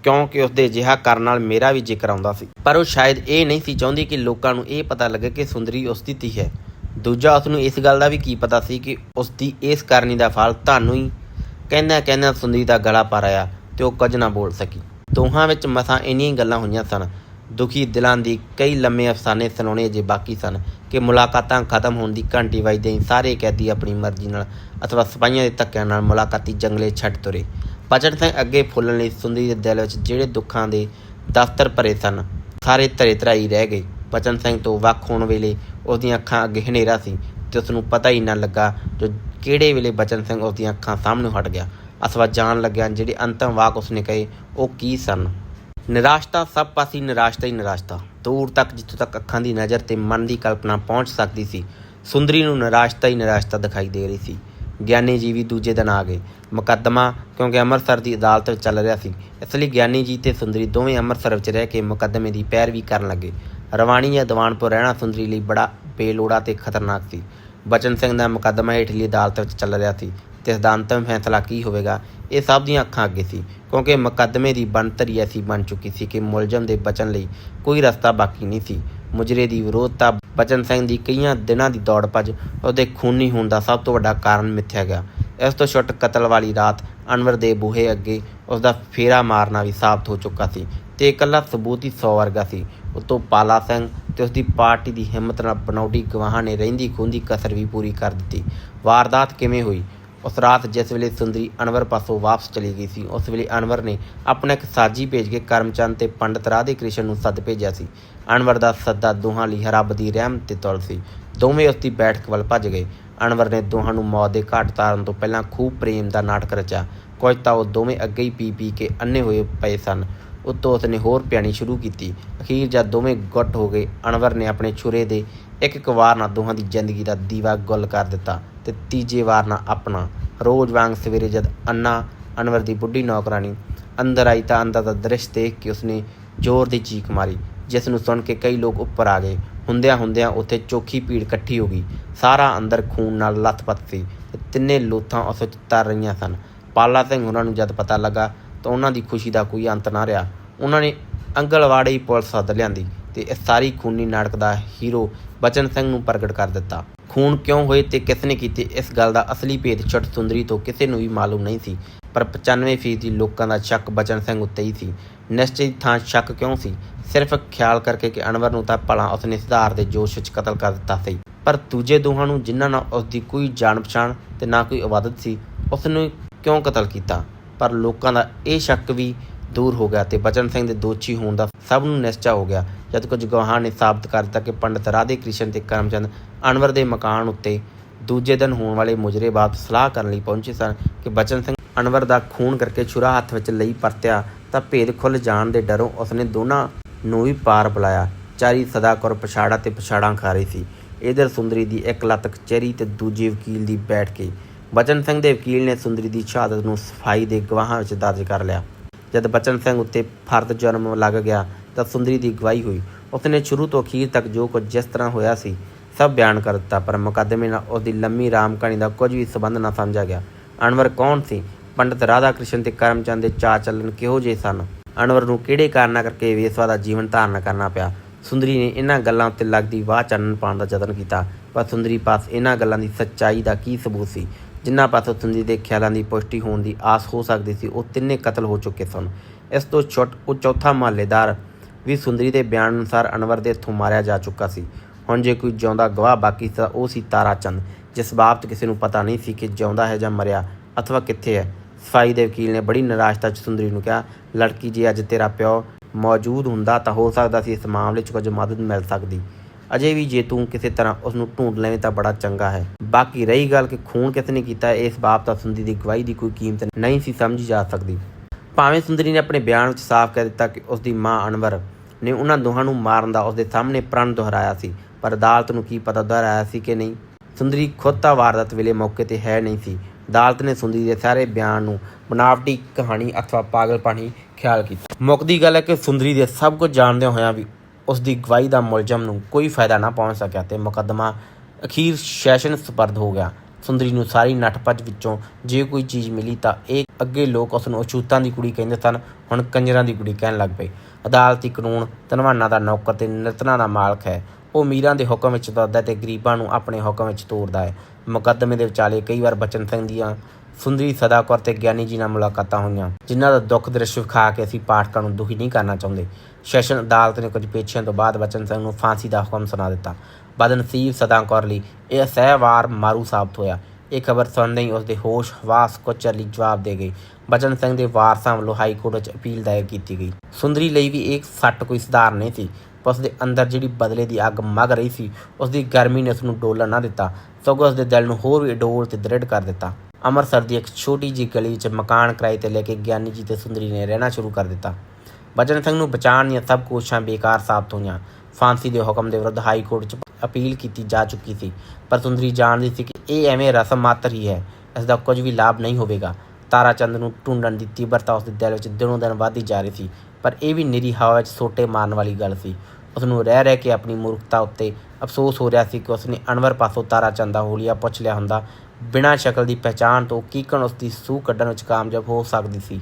S1: ਕਿਉਂਕਿ ਉਸਦੇ ਅਜਿਹਾ ਕਰਨ ਨਾਲ ਮੇਰਾ ਵੀ ਜ਼ਿਕਰ ਆਉਂਦਾ ਸੀ। ਪਰ ਉਹ ਸ਼ਾਇਦ ਇਹ ਨਹੀਂ ਸੀ ਚਾਹੁੰਦੀ ਕਿ ਲੋਕਾਂ ਨੂੰ ਇਹ ਪਤਾ ਲੱਗੇ ਕਿ ਸੁੰਦਰੀ ਉਸ ਦੀ ਧੀ ਹੈ। ਦੂਜਾ ਉਸ ਨੂੰ ਇਸ ਗੱਲ ਦਾ ਵੀ ਕੀ ਪਤਾ ਸੀ ਕਿ ਉਸ ਦੀ ਇਸ ਕਰਨੀ ਦਾ ਫਲ ਤੁਹਾਨੂੰ ਹੀ ਕਹਿੰਦਾ ਕਹਿੰਦਾ ਸੁੰਦਰੀ ਦਾ ਗਲਾ ਪਰ ਆਇਆ ਤੇ ਉਹ ਕੁਝ ਨਾ ਬੋਲ ਸਕੀ। ਦੋਹਾਂ ਵਿੱਚ ਮਸਾਂ ਇੰਨੀਆਂ ਹੀ ਗੱਲਾਂ ਹੋਈਆਂ ਸਨ। ਦੁਖੀ ਦਿਲਾਂ ਦੀ ਕਈ ਲੰਮੇ ਅਫਸਾਨੇ ਸੁਣਾਉਣੇ ਅਜੇ ਬਾਕੀ ਸਨ ਕਿ ਮੁਲਾਕਾਤਾਂ ਖਤਮ ਹੋਣ ਦੀ ਘੰਟੀ ਵੱਜਦੇ ਹੀ ਸਾਰੇ ਕੈਦੀ ਆਪਣੀ ਮਰਜ਼ੀ ਨਾਲ ਅਥਵਾ ਸਿਪਾਹੀਆਂ ਦੇ ਧੱਕਿਆਂ ਨਾਲ ਮੁਲਾਕਾਤੀ ਜੰਗਲੇ ਛੱਡ ਤੁਰੇ। ਬਚਨ ਸਿੰਘ ਅੱਗੇ ਫੁੱਲਣ ਲਈ ਸੁੰਦਰੀ ਦੇ ਦਿਲ ਵਿੱਚ ਜਿਹੜੇ ਦੁੱਖਾਂ ਦੇ ਦਫ਼ਤਰ ਭਰੇ ਸਨ, ਸਾਰੇ ਧਰੇ ਧਰਾਈ ਰਹਿ ਗਏ। ਬਚਨ ਸਿੰਘ ਤੋਂ ਵੱਖ ਹੋਣ ਵੇਲੇ ਉਸ ਦੀਆਂ ਅੱਖਾਂ ਅੱਗੇ ਹਨੇਰਾ ਸੀ ਤੇ ਉਸ ਨੂੰ ਪਤਾ ਹੀ ਨਾ ਲੱਗਾ ਜੋ ਕਿਹੜੇ ਵੇਲੇ ਬਚਨ ਸਿੰਘ ਉਸ ਦੀਆਂ ਅੱਖਾਂ ਸਾਹਮਣੇ ਹਟ ਗਿਆ। ਅਸਵਾ ਜਾਣ ਲੱਗਿਆ ਜਿਹੜੇ ਅੰਤਮ ਵਾਕ ਉਸਨੇ ਕਹੇ, ਉਹ ਕੀ ਸਨ? ਨਿਰਾਸ਼ਤਾ ਸਭ ਪਾਸੇ ਨਿਰਾਸ਼ਤਾ ਹੀ ਨਿਰਾਸ਼ਤਾ। ਦੂਰ ਤੱਕ ਜਿੱਥੋਂ ਤੱਕ ਅੱਖਾਂ ਦੀ ਨਜ਼ਰ ਤੇ ਮਨ ਦੀ ਕਲਪਨਾ ਪਹੁੰਚ ਸਕਦੀ ਸੀ, ਸੁੰਦਰੀ ਨੂੰ ਨਿਰਾਸ਼ਤਾ ਹੀ ਨਿਰਾਸ਼ਤਾ ਦਿਖਾਈ ਦੇ ਰਹੀ ਸੀ। ਗਿਆਨੀ ਜੀ ਵੀ ਦੂਜੇ ਦਿਨ ਆ ਗਏ। ਮੁਕੱਦਮਾ, ਕਿਉਂਕਿ ਅੰਮ੍ਰਿਤਸਰ ਦੀ ਅਦਾਲਤ ਵਿੱਚ ਚੱਲ ਰਿਹਾ ਸੀ, ਇਸ ਲਈ ਗਿਆਨੀ ਜੀ ਤੇ ਸੁੰਦਰੀ ਦੋਵੇਂ ਅੰਮ੍ਰਿਤਸਰ ਵਿੱਚ ਰਹਿ ਕੇ ਮੁਕੱਦਮੇ ਦੀ ਪੈਰਵੀ ਕਰਨ ਲੱਗੇ। ਰਵਾਣੀ ਜਾਂ ਦੀਵਾਨਪੁਰ ਰਹਿਣਾ ਸੁੰਦਰੀ ਲਈ ਬੜਾ ਬੇਲੋੜਾ ਤੇ ਖਤਰਨਾਕ ਸੀ। ਬਚਨ ਸਿੰਘ ਦਾ ਮੁਕੱਦਮਾ ਹੇਠਲੀ ਅਦਾਲਤ ਵਿੱਚ ਚੱਲ ਰਿਹਾ ਸੀ ਤੇ ਇਸ ਅੰਤਮ ਫੈਸਲਾ ਕੀ ਹੋਵੇਗਾ, ਇਹ ਸਭ ਦੀਆਂ ਅੱਖਾਂ ਅੱਗੇ ਸੀ, ਕਿਉਂਕਿ ਮੁਕੱਦਮੇ ਦੀ ਬਣਤਰੀ ਐਸੀ ਬਣ ਚੁੱਕੀ ਸੀ ਕਿ ਮੁਲਜ਼ਮ ਦੇ ਬਚਣ ਲਈ ਕੋਈ ਰਸਤਾ ਬਾਕੀ ਨਹੀਂ ਸੀ। ਮੁਜਰੇ ਦੀ ਵਿਰੋਧਤਾ ਬਚਨ ਸਿੰਘ ਦੀ ਕਈਆਂ ਦਿਨਾਂ ਦੀ ਦੌੜ ਭੱਜ ਉਹਦੇ ਖੂਨੀ ਹੋਣ ਦਾ ਸਭ ਤੋਂ ਵੱਡਾ ਕਾਰਨ ਮਿੱਥਿਆ ਗਿਆ। ਇਸ ਤੋਂ ਛੁੱਟ ਕਤਲ ਵਾਲੀ ਰਾਤ ਅਨਵਰ ਦੇ ਬੂਹੇ ਅੱਗੇ ਉਸ ਦਾ ਫੇਰਾ ਮਾਰਨਾ ਵੀ ਸਾਬਤ ਹੋ ਚੁੱਕਾ ਸੀ। ਤੇ ਇਕੱਲਾ ਸਬੂਤ ਹੀ 100 ਵਰਗਾ ਸੀ। ਉਤੋਂ ਪਾਲਾ ਸਿੰਘ ਤੇ ਉਸ ਦੀ ਪਾਰਟੀ ਦੀ ਹਿੰਮਤ ਨਾਲ ਬਣਾਉਟੀ ਗਵਾਹਾਂ ਨੇ ਰਹਿੰਦੀ ਖੂੰਦੀ ਕਸਰ ਵੀ ਪੂਰੀ ਕਰ ਦਿੱਤੀ। ਵਾਰਦਾਤ ਕਿਵੇਂ ਹੋਈ? ਉਸ ਰਾਤ ਜਿਸ ਵੇਲੇ ਸੁੰਦਰੀ ਅਨਵਰ ਪਾਸੋਂ ਵਾਪਸ ਚਲੀ ਗਈ ਸੀ, ਉਸ ਵੇਲੇ ਅਨਵਰ ਨੇ ਆਪਣਾ ਇੱਕ ਸਾਜੀ ਭੇਜ ਕੇ ਕਰਮਚੰਦ ਤੇ ਪੰਡਤ ਰਾਧੇ ਕ੍ਰਿਸ਼ਨ ਨੂੰ ਸੱਦ ਭੇਜਿਆ ਸੀ। ਅਨਵਰ ਦਾ ਸੱਦਾ ਦੋਹਾਂ ਲਈ ਰੱਬ ਦੀ ਰਹਿਮਤ ਤੇ ਤੁਲ ਸੀ। ਦੋਵੇਂ ਉਸ ਦੀ ਬੈਠਕ ਵੱਲ ਭੱਜ ਗਏ। ਅਨਵਰ ਨੇ ਦੋਹਾਂ ਨੂੰ ਮੌਤ ਦੇ ਘਾਟ ਤਾਰਨ ਤੋਂ ਪਹਿਲਾਂ ਖੂਬ ਪ੍ਰੇਮ ਦਾ ਨਾਟਕ ਰਚਿਆ। ਕੁਝ ਤਾਂ ਉਹ ਦੋਵੇਂ ਅੱਗੇ ਹੀ ਪੀ ਪੀ ਕੇ ਅੰਨੇ ਹੋਏ ਪਏ ਸਨ। ਉੱਤੋਂ ਉਸਨੇ ਹੋਰ ਪਿਆਣੀ ਸ਼ੁਰੂ ਕੀਤੀ। ਅਖੀਰ ਜਦ ਦੋਵੇਂ ਗੁੱਟ ਹੋ ਗਏ, ਅਨਵਰ ਨੇ ਆਪਣੇ ਛੁਰੇ ਦੇ ਇੱਕ ਇੱਕ ਵਾਰ ਨਾਲ ਦੋਹਾਂ ਦੀ ਜ਼ਿੰਦਗੀ ਦਾ ਦੀਵਾ ਗੁੱਲ ਕਰ ਦਿੱਤਾ ਤੇ ਤੀਜੇ ਵਾਰ ਨਾਲ ਆਪਣਾ। ਰੋਜ਼ ਵਾਂਗ ਸਵੇਰੇ ਜਦ ਅੰਨਾ, ਅਨਵਰ ਦੀ ਬੁੱਢੀ ਨੌਕਰਾਨੀ ਅੰਦਰ ਆਈ ਤਾਂ ਅੰਦਰ ਦਾ ਦ੍ਰਿਸ਼ ਦੇਖ ਕੇ ਉਸਨੇ ਜ਼ੋਰ ਦੀ ਚੀਕ ਮਾਰੀ, ਜਿਸ ਨੂੰ ਸੁਣ ਕੇ ਕਈ ਲੋਕ ਉੱਪਰ ਆ ਗਏ। ਹੁੰਦਿਆਂ ਹੁੰਦਿਆਂ ਉੱਥੇ ਚੋਖੀ ਭੀੜ ਇਕੱਠੀ ਹੋ ਗਈ। ਸਾਰਾ ਅੰਦਰ ਖੂਨ ਨਾਲ ਲੱਥਪੱਥ ਸੀ ਤੇ ਤਿੰਨੇ ਲੋਥਾਂ ਉਸ ਵਿੱਚ ਤਰ ਰਹੀਆਂ ਸਨ। ਪਾਲਾ ਸਿੰਘ ਉਹਨਾਂ ਨੂੰ ਜਦ ਪਤਾ ਲੱਗਾ ਤਾਂ ਉਹਨਾਂ ਦੀ ਖੁਸ਼ੀ ਦਾ ਕੋਈ ਅੰਤ ਨਾ ਰਿਹਾ। ਉਹਨਾਂ ਨੇ ਅੰਗਲਵਾੜੇ ਹੀ ਪੁਲਿਸ ਸੱਦ ਲਿਆਂਦੀ ਤੇ ਇਹ ਸਾਰੀ ਖੂਨੀ ਨਾਟਕ ਦਾ ਹੀਰੋ ਬਚਨ ਸਿੰਘ ਨੂੰ ਪ੍ਰਗਟ ਕਰ ਦਿੱਤਾ। ਖੂਨ ਕਿਉਂ ਹੋਏ ਤੇ ਕਿਸ ਨੇ ਕੀਤੇ, ਇਸ ਗੱਲ ਦਾ ਅਸਲੀ ਭੇਦ ਛਟ ਸੁੰਦਰੀ ਤੋਂ ਕਿਸੇ ਨੂੰ ਵੀ ਮਾਲੂਮ ਨਹੀਂ ਸੀ, ਪਰ 95% ਲੋਕਾਂ ਦਾ ਸ਼ੱਕ ਬਚਨ ਸਿੰਘ ਉੱਤੇ ਹੀ ਸੀ। ਨਿਸ਼ਚਿਤ ਥਾਂ ਸ਼ੱਕ ਕਿਉਂ ਸੀ? ਸਿਰਫ ਖਿਆਲ ਕਰਕੇ ਕਿ ਅਨਵਰ ਨੂੰ ਤਾਂ ਭਲਾ ਉਸਨੇ ਸੁਧਾਰ ਦੇ ਜੋਸ਼ ਵਿੱਚ ਕਤਲ ਕਰ ਦਿੱਤਾ ਸੀ। ਪਰ ਦੂਜੇ ਦੋਹਾਂ ਨੂੰ ਜਿਨ੍ਹਾਂ ਨਾਲ ਉਸ ਦੀ ਕੋਈ ਜਾਣ ਪਛਾਣ ਤੇ ਨਾ ਕੋਈ ਇਬਾਦਤ ਸੀ ਉਸ ਨੂੰ ਕਿਉਂ ਕਤਲ ਕੀਤਾ? ਪਰ ਲੋਕਾਂ ਦਾ ਇਹ ਸ਼ੱਕ ਵੀ ਦੂਰ ਹੋ ਗਿਆ ਤੇ ਬਚਨ ਸਿੰਘ ਦੇ ਦੋਸ਼ੀ ਹੋਣ ਦਾ ਸਭ ਨੂੰ ਨਿਸ਼ਚਾ ਹੋ ਗਿਆ। ਜਦ ਕੁਝ ਗਵਾਹਾਂ ਨੇ ਸਾਬਤ ਕਰ ਦਿੱਤਾ ਕਿ ਪੰਡਤ ਰਾਧੇ ਕ੍ਰਿਸ਼ਨ ਤੇ ਕਰਮਚੰਦ ਅਨਵਰ ਦੇ ਮਕਾਨ ਉੱਤੇ ਦੂਜੇ ਦਿਨ ਹੋਣ ਵਾਲੇ ਮੁਜਰੇ ਬਾਬਤ ਸਲਾਹ ਕਰਨ ਲਈ ਪਹੁੰਚੇ ਸਨ ਕਿ ਬਚਨ ਸਿੰਘ ਅਨਵਰ ਦਾ ਖੂਨ ਕਰਕੇ ਛੁਰਾ ਹੱਥ ਵਿੱਚ ਲਈ ਪਰਤਿਆ ਤਾਂ ਭੇਦ ਖੁੱਲ ਜਾਣ ਦੇ ਡਰੋਂ ਉਸਨੇ ਦੋਨਾਂ ਨੂੰ ਵੀ ਪਾਰ ਬੁਲਾਇਆ। ਚਾਰੀ ਸਦਾਕੌਰ ਪਛਾੜਾ ਤੇ ਪਛਾੜਾਂ ਖਾ ਰਹੀ ਸੀ। ਇਧਰ ਸੁੰਦਰੀ ਦੀ ਇੱਕ ਲੱਤ ਕਚਹਿਰੀ ਤੇ ਦੂਜੀ ਵਕੀਲ ਦੀ ਬੈਠ ਕੇ ਬਚਨ ਸਿੰਘ ਦੇ ਵਕੀਲ ਨੇ ਸੁੰਦਰੀ ਦੀ ਸ਼ਹਾਦਤ ਨੂੰ ਸਫ਼ਾਈ ਦੇ ਗਵਾਹਾਂ ਵਿੱਚ ਦਰਜ ਕਰ ਲਿਆ। ਜਦ ਬਚਨ ਸਿੰਘ ਉੱਤੇ ਫਰਦ ਜਨਮ ਲੱਗ ਗਿਆ ਤਾਂ ਸੁੰਦਰੀ ਦੀ ਗਵਾਹੀ ਹੋਈ। ਉਸਨੇ ਸ਼ੁਰੂ ਤੋਂ ਅਖੀਰ ਤੱਕ ਜੋ ਕੁਝ ਜਿਸ ਤਰ੍ਹਾਂ ਹੋਇਆ ਸੀ, ਸਭ ਬਿਆਨ ਕਰ ਦਿੱਤਾ, ਪਰ ਮੁਕੱਦਮੇ ਨਾਲ ਉਹਦੀ ਲੰਮੀ ਰਾਮ ਕਹਾਣੀ ਦਾ ਕੁਝ ਵੀ ਸਬੰਧ ਨਾ ਸਮਝਿਆ ਗਿਆ। ਅਨਵਰ ਕੌਣ ਸੀ? ਪੰਡਤ ਰਾਧਾ ਕ੍ਰਿਸ਼ਨ ਤੇ ਕਰਮਚੰਦ ਦੇ ਚਾਅ ਚੱਲਣ ਕਿਹੋ ਜਿਹੇ ਸਨ? ਅਨਵਰ ਨੂੰ ਕਿਹੜੇ ਕਾਰਨਾਂ ਕਰਕੇ ਵੇਸਵਾ ਦਾ ਜੀਵਨ ਧਾਰਨ ਕਰਨਾ ਪਿਆ? ਸੁੰਦਰੀ ਨੇ ਇਹਨਾਂ ਗੱਲਾਂ ਉੱਤੇ ਲੱਗਦੀ ਵਾਹ ਚਾਨਣ ਪਾਉਣ ਦਾ ਯਤਨ ਕੀਤਾ, ਪਰ ਸੁੰਦਰੀ ਪਾਸ ਇਹਨਾਂ ਗੱਲਾਂ ਦੀ ਸੱਚਾਈ ਦਾ ਕੀ ਸਬੂਤ ਸੀ? ਜਿਨ੍ਹਾਂ ਪਾਸੋਂ ਸੁੰਦਰੀ ਦੇ ਖਿਆਲਾਂ ਦੀ ਪੁਸ਼ਟੀ ਹੋਣ ਦੀ ਆਸ ਹੋ ਸਕਦੀ ਸੀ, ਉਹ ਤਿੰਨੇ ਕਤਲ ਹੋ ਚੁੱਕੇ ਸਨ। ਇਸ ਤੋਂ ਛੋਟ ਉਹ ਚੌਥਾ ਮਹੱਲੇਦਾਰ ਵੀ ਸੁੰਦਰੀ ਦੇ ਬਿਆਨ ਅਨੁਸਾਰ ਅਨਵਰ ਦੇ ਹੱਥੋਂ ਮਾਰਿਆ ਜਾ ਚੁੱਕਾ ਸੀ। ਹੁਣ ਜੇ ਕੋਈ ਜਿਉਂਦਾ ਗਵਾਹ ਬਾਕੀ ਸੀ ਤਾਂ ਉਹ ਸੀ ਤਾਰਾ ਚੰਦ, ਜਿਸ ਬਾਬਤ ਕਿਸੇ ਨੂੰ ਪਤਾ ਨਹੀਂ ਸੀ ਕਿ ਜਿਉਂਦਾ ਹੈ ਜਾਂ ਮਰਿਆ, ਅਥਵਾ ਕਿੱਥੇ ਹੈ। ਸਫ਼ਾਈ ਦੇ ਵਕੀਲ ਨੇ ਬੜੀ ਨਿਰਾਸ਼ਤਾ 'ਚ ਸੁੰਦਰੀ ਨੂੰ ਕਿਹਾ, ਲੜਕੀ, ਜੇ ਅੱਜ ਤੇਰਾ ਪਿਓ ਮੌਜੂਦ ਹੁੰਦਾ ਤਾਂ ਹੋ ਸਕਦਾ ਸੀ ਇਸ ਮਾਮਲੇ 'ਚ ਕੁਝ ਮਦਦ ਮਿਲ ਸਕਦੀ। ਅਜੇ ਵੀ ਜੇ ਤੂੰ ਕਿਸੇ ਤਰ੍ਹਾਂ ਉਸ ਨੂੰ ਢੂੰਡ ਲਵੇਂ ਤਾਂ ਬੜਾ ਚੰਗਾ ਹੈ। ਬਾਕੀ ਰਹੀ ਗੱਲ ਕਿ ਖੂਨ ਕਿਸ ਨੇ ਕੀਤਾ, ਇਸ ਬਾਬਤ ਤਾਂ ਸੁੰਦਰੀ ਦੀ ਗਵਾਹੀ ਦੀ ਕੋਈ ਕੀਮਤ ਨਹੀਂ ਸੀ ਸਮਝੀ ਜਾ ਸਕਦੀ। ਭਾਵੇਂ ਸੁੰਦਰੀ ਨੇ ਆਪਣੇ ਬਿਆਨ ਵਿੱਚ ਸਾਫ਼ ਕਹਿ ਦਿੱਤਾ ਕਿ ਉਸ ਦੀ ਮਾਂ ਅਨਵਰ ਨੇ ਉਹਨਾਂ ਦੋਹਾਂ ਨੂੰ ਮਾਰਨ ਦਾ ਉਸ ਦੇ ਸਾਹਮਣੇ ਪ੍ਰਣ ਦੁਹਰਾਇਆ ਸੀ, ਪਰ ਅਦਾਲਤ ਨੂੰ ਕੀ ਪਤਾ ਦੁਹਰਾਇਆ ਸੀ ਕਿ ਨਹੀਂ? ਸੁੰਦਰੀ ਖੁਦ ਤਾਂ ਵਾਰਦਾਤ ਵੇਲੇ ਮੌਕੇ ਤੇ ਹੈ ਨਹੀਂ ਸੀ। ਅਦਾਲਤ ਨੇ ਸੁੰਦਰੀ ਦੇ ਸਾਰੇ ਬਿਆਨ ਨੂੰ ਬਨਾਵਟੀ ਕਹਾਣੀ ਅਥਵਾ ਪਾਗਲਪਾਣੀ ਖਿਆਲ ਕੀਤਾ। ਮੁੱਕਦੀ ਗੱਲ ਹੈ ਕਿ ਸੁੰਦਰੀ ਦੇ ਸਭ ਕੁਝ ਜਾਣਦਿਆਂ ਹੋਇਆਂ ਵੀ ਉਸ ਦੀ ਗਵਾਹੀ ਦਾ ਮੁਲਜ਼ਮ ਨੂੰ ਕੋਈ ਫਾਇਦਾ ਨਾ ਪਹੁੰਚ ਸਕਿਆ ਤੇ ਮੁਕੱਦਮਾ ਅਖੀਰ ਸੈਸ਼ਨ ਸਪਰਦ ਹੋ ਗਿਆ। ਸੁੰਦਰੀ ਨੂੰ ਸਾਰੀ ਨੱਠ-ਭੱਜ ਵਿੱਚੋਂ ਜੇ ਕੋਈ ਚੀਜ਼ ਮਿਲੀ ਤਾਂ ਇਹ ਅੱਗੇ ਲੋਕ ਉਸ ਨੂੰ ਅਛੂਤਾਂ ਦੀ ਕੁੜੀ ਕਹਿੰਦੇ ਸਨ, ਹੁਣ ਕੰਜਰਾਂ ਦੀ ਕੁੜੀ ਕਹਿਣ ਲੱਗ ਪਏ। ਅਦਾਲਤੀ ਕਾਨੂੰਨ ਧਨਵਾਨਾਂ ਦਾ ਨੌਕਰ ਤੇ ਨਿਰਤਨਾ ਦਾ ਮਾਲਕ ਹੈ। ਉਹ ਮੀਰਾਂ ਦੇ ਹੁਕਮ ਵਿੱਚ ਦੱਸਦਾ ਤੇ ਗਰੀਬਾਂ ਨੂੰ ਆਪਣੇ ਹੁਕਮ ਵਿੱਚ ਤੋਰਦਾ ਹੈ। ਮੁਕੱਦਮੇ ਦੇ ਵਿਚਾਲੇ ਕਈ ਵਾਰ ਬਚਨ ਸਿੰਘ ਦੀਆਂ ਸੁੰਦਰੀ ਸਦਾਕੌਰ ਤੇ ਗਿਆਨੀ ਜੀ ਨਾਲ ਮੁਲਾਕਾਤਾਂ ਹੋਈਆਂ, ਜਿਨ੍ਹਾਂ ਦਾ ਦੁੱਖ ਦ੍ਰਿਸ਼ ਵਿਖਾ ਕੇ ਅਸੀਂ ਪਾਠਕਾਂ ਨੂੰ ਦੁਖੀ ਨਹੀਂ ਕਰਨਾ ਚਾਹੁੰਦੇ। ਸੈਸ਼ਨ ਅਦਾਲਤ ਨੇ ਕੁਝ ਪੇਛੀਆਂ ਤੋਂ ਬਾਅਦ ਬਚਨ ਸਿੰਘ ਨੂੰ ਫਾਂਸੀ ਦਾ ਹੁਕਮ ਸੁਣਾ ਦਿੱਤਾ। ਬਦਨਸੀਬ ਸਦਾਕੌਰ ਲਈ ਇਹ ਸਹਿਵਾਰ ਮਾਰੂ ਸਾਬਤ ਹੋਇਆ। ਇਹ ਖਬਰ ਸੁਣਦੇ ਹੀ ਉਸ ਦੇ ਹੋਸ਼, ਹਵਾਸ ਕੁਝ ਲਈ ਜਵਾਬ ਦੇ ਗਈ ਬਚਨ ਸਿੰਘ ਦੇ ਵਾਰਸਾਂ ਵੱਲੋਂ ਹਾਈ ਕੋਰਟ ਵਿੱਚ ਅਪੀਲ ਦਾਇਰ ਕੀਤੀ ਗਈ। ਸੁੰਦਰੀ ਲਈ ਵੀ ਇੱਕ ਸੱਟ ਕੋਈ ਸਧਾਰਨ ਨਹੀਂ ਸੀ, ਪਰ ਉਸ ਦੇ ਅੰਦਰ ਜਿਹੜੀ ਬਦਲੇ ਦੀ ਅੱਗ ਮਗ ਰਹੀ ਸੀ ਉਸ ਦੀ ਗਰਮੀ ਨੇ ਉਸ ਨੂੰ ਡੋਲਣ ਨਾ ਦਿੱਤਾ। ਸਗੋਂ ਉਸ ਦੇ ਦਿਲ ਨੂੰ ਹੋਰ ਵੀ ਡੋਲ ਤੇ ਦ੍ਰਿੜ ਕਰ ਦਿੱਤਾ। ਅੰਮ੍ਰਿਤਸਰ ਦੀ ਇੱਕ ਛੋਟੀ ਜਿਹੀ ਗਲੀ ਵਿੱਚ ਮਕਾਨ ਕਿਰਾਏ ਤੇ ਲੈ ਕੇ ਗਿਆਨੀ ਜੀ ਤੇ ਸੁੰਦਰੀ ਨੇ ਰਹਿਣਾ ਸ਼ੁਰੂ ਕਰ ਦਿੱਤਾ। ਬਚਨ ਸਿੰਘ ਨੂੰ ਬਚਾਉਣ ਦੀਆਂ ਸਭ ਕੋਸ਼ਿਸ਼ਾਂ ਬੇਕਾਰ ਸਾਬਤ ਹੋਈਆਂ। ਫਾਂਸੀ ਦੇ ਹੁਕਮ ਦੇ ਵਿਰੁੱਧ ਹਾਈ ਕੋਰਟ 'ਚ ਅਪੀਲ ਕੀਤੀ ਜਾ ਚੁੱਕੀ ਸੀ, ਪਰ ਸੁੰਦਰੀ ਜਾਣਦੀ ਸੀ ਕਿ ਇਹ ਐਵੇਂ ਰਸਮ ਮਾਤਰ ਹੀ ਹੈ। ਇਸ ਦਾ ਕੁਝ ਵੀ ਲਾਭ ਨਹੀਂ ਹੋਵੇਗਾ। ਤਾਰਾ ਚੰਦ ਨੂੰ ਢੂੰਡਣ ਦੀ ਤੀਬਰਤਾ ਉਸ ਦੇ ਦਿਲ ਵਿੱਚ ਦਿਨੋਂ ਦਿਨ ਵਧਦੀ ਜਾ ਰਹੀ ਸੀ, ਪਰ ਇਹ ਵੀ ਨਿਰੀ ਹਵਾ ਵਿੱਚ ਸੋਟੇ ਮਾਰਨ ਵਾਲੀ ਗੱਲ ਸੀ। ਉਸ ਨੂੰ ਰਹਿ ਰਹਿ ਕੇ ਆਪਣੀ ਮੂਰਖਤਾ ਉੱਤੇ ਅਫਸੋਸ ਹੋ ਰਿਹਾ ਸੀ ਕਿ ਉਸ ਨੇ ਅਨਵਰ ਪਾਸੋਂ ਤਾਰਾ ਚੰਦ ਦਾ ਹੋਲੀਆ ਪੁੱਛ ਲਿਆ ਹੁੰਦਾ ਬਿਨਾਂ ਸ਼ਕਲ ਦੀ ਪਹਿਚਾਣ ਤੋਂ ਕੀਕਣ ਉਸ ਦੀ ਸੂਹ ਕੱਢਣ ਵਿੱਚ ਕਾਮਯਾਬ ਹੋ ਸਕਦੀ ਸੀ।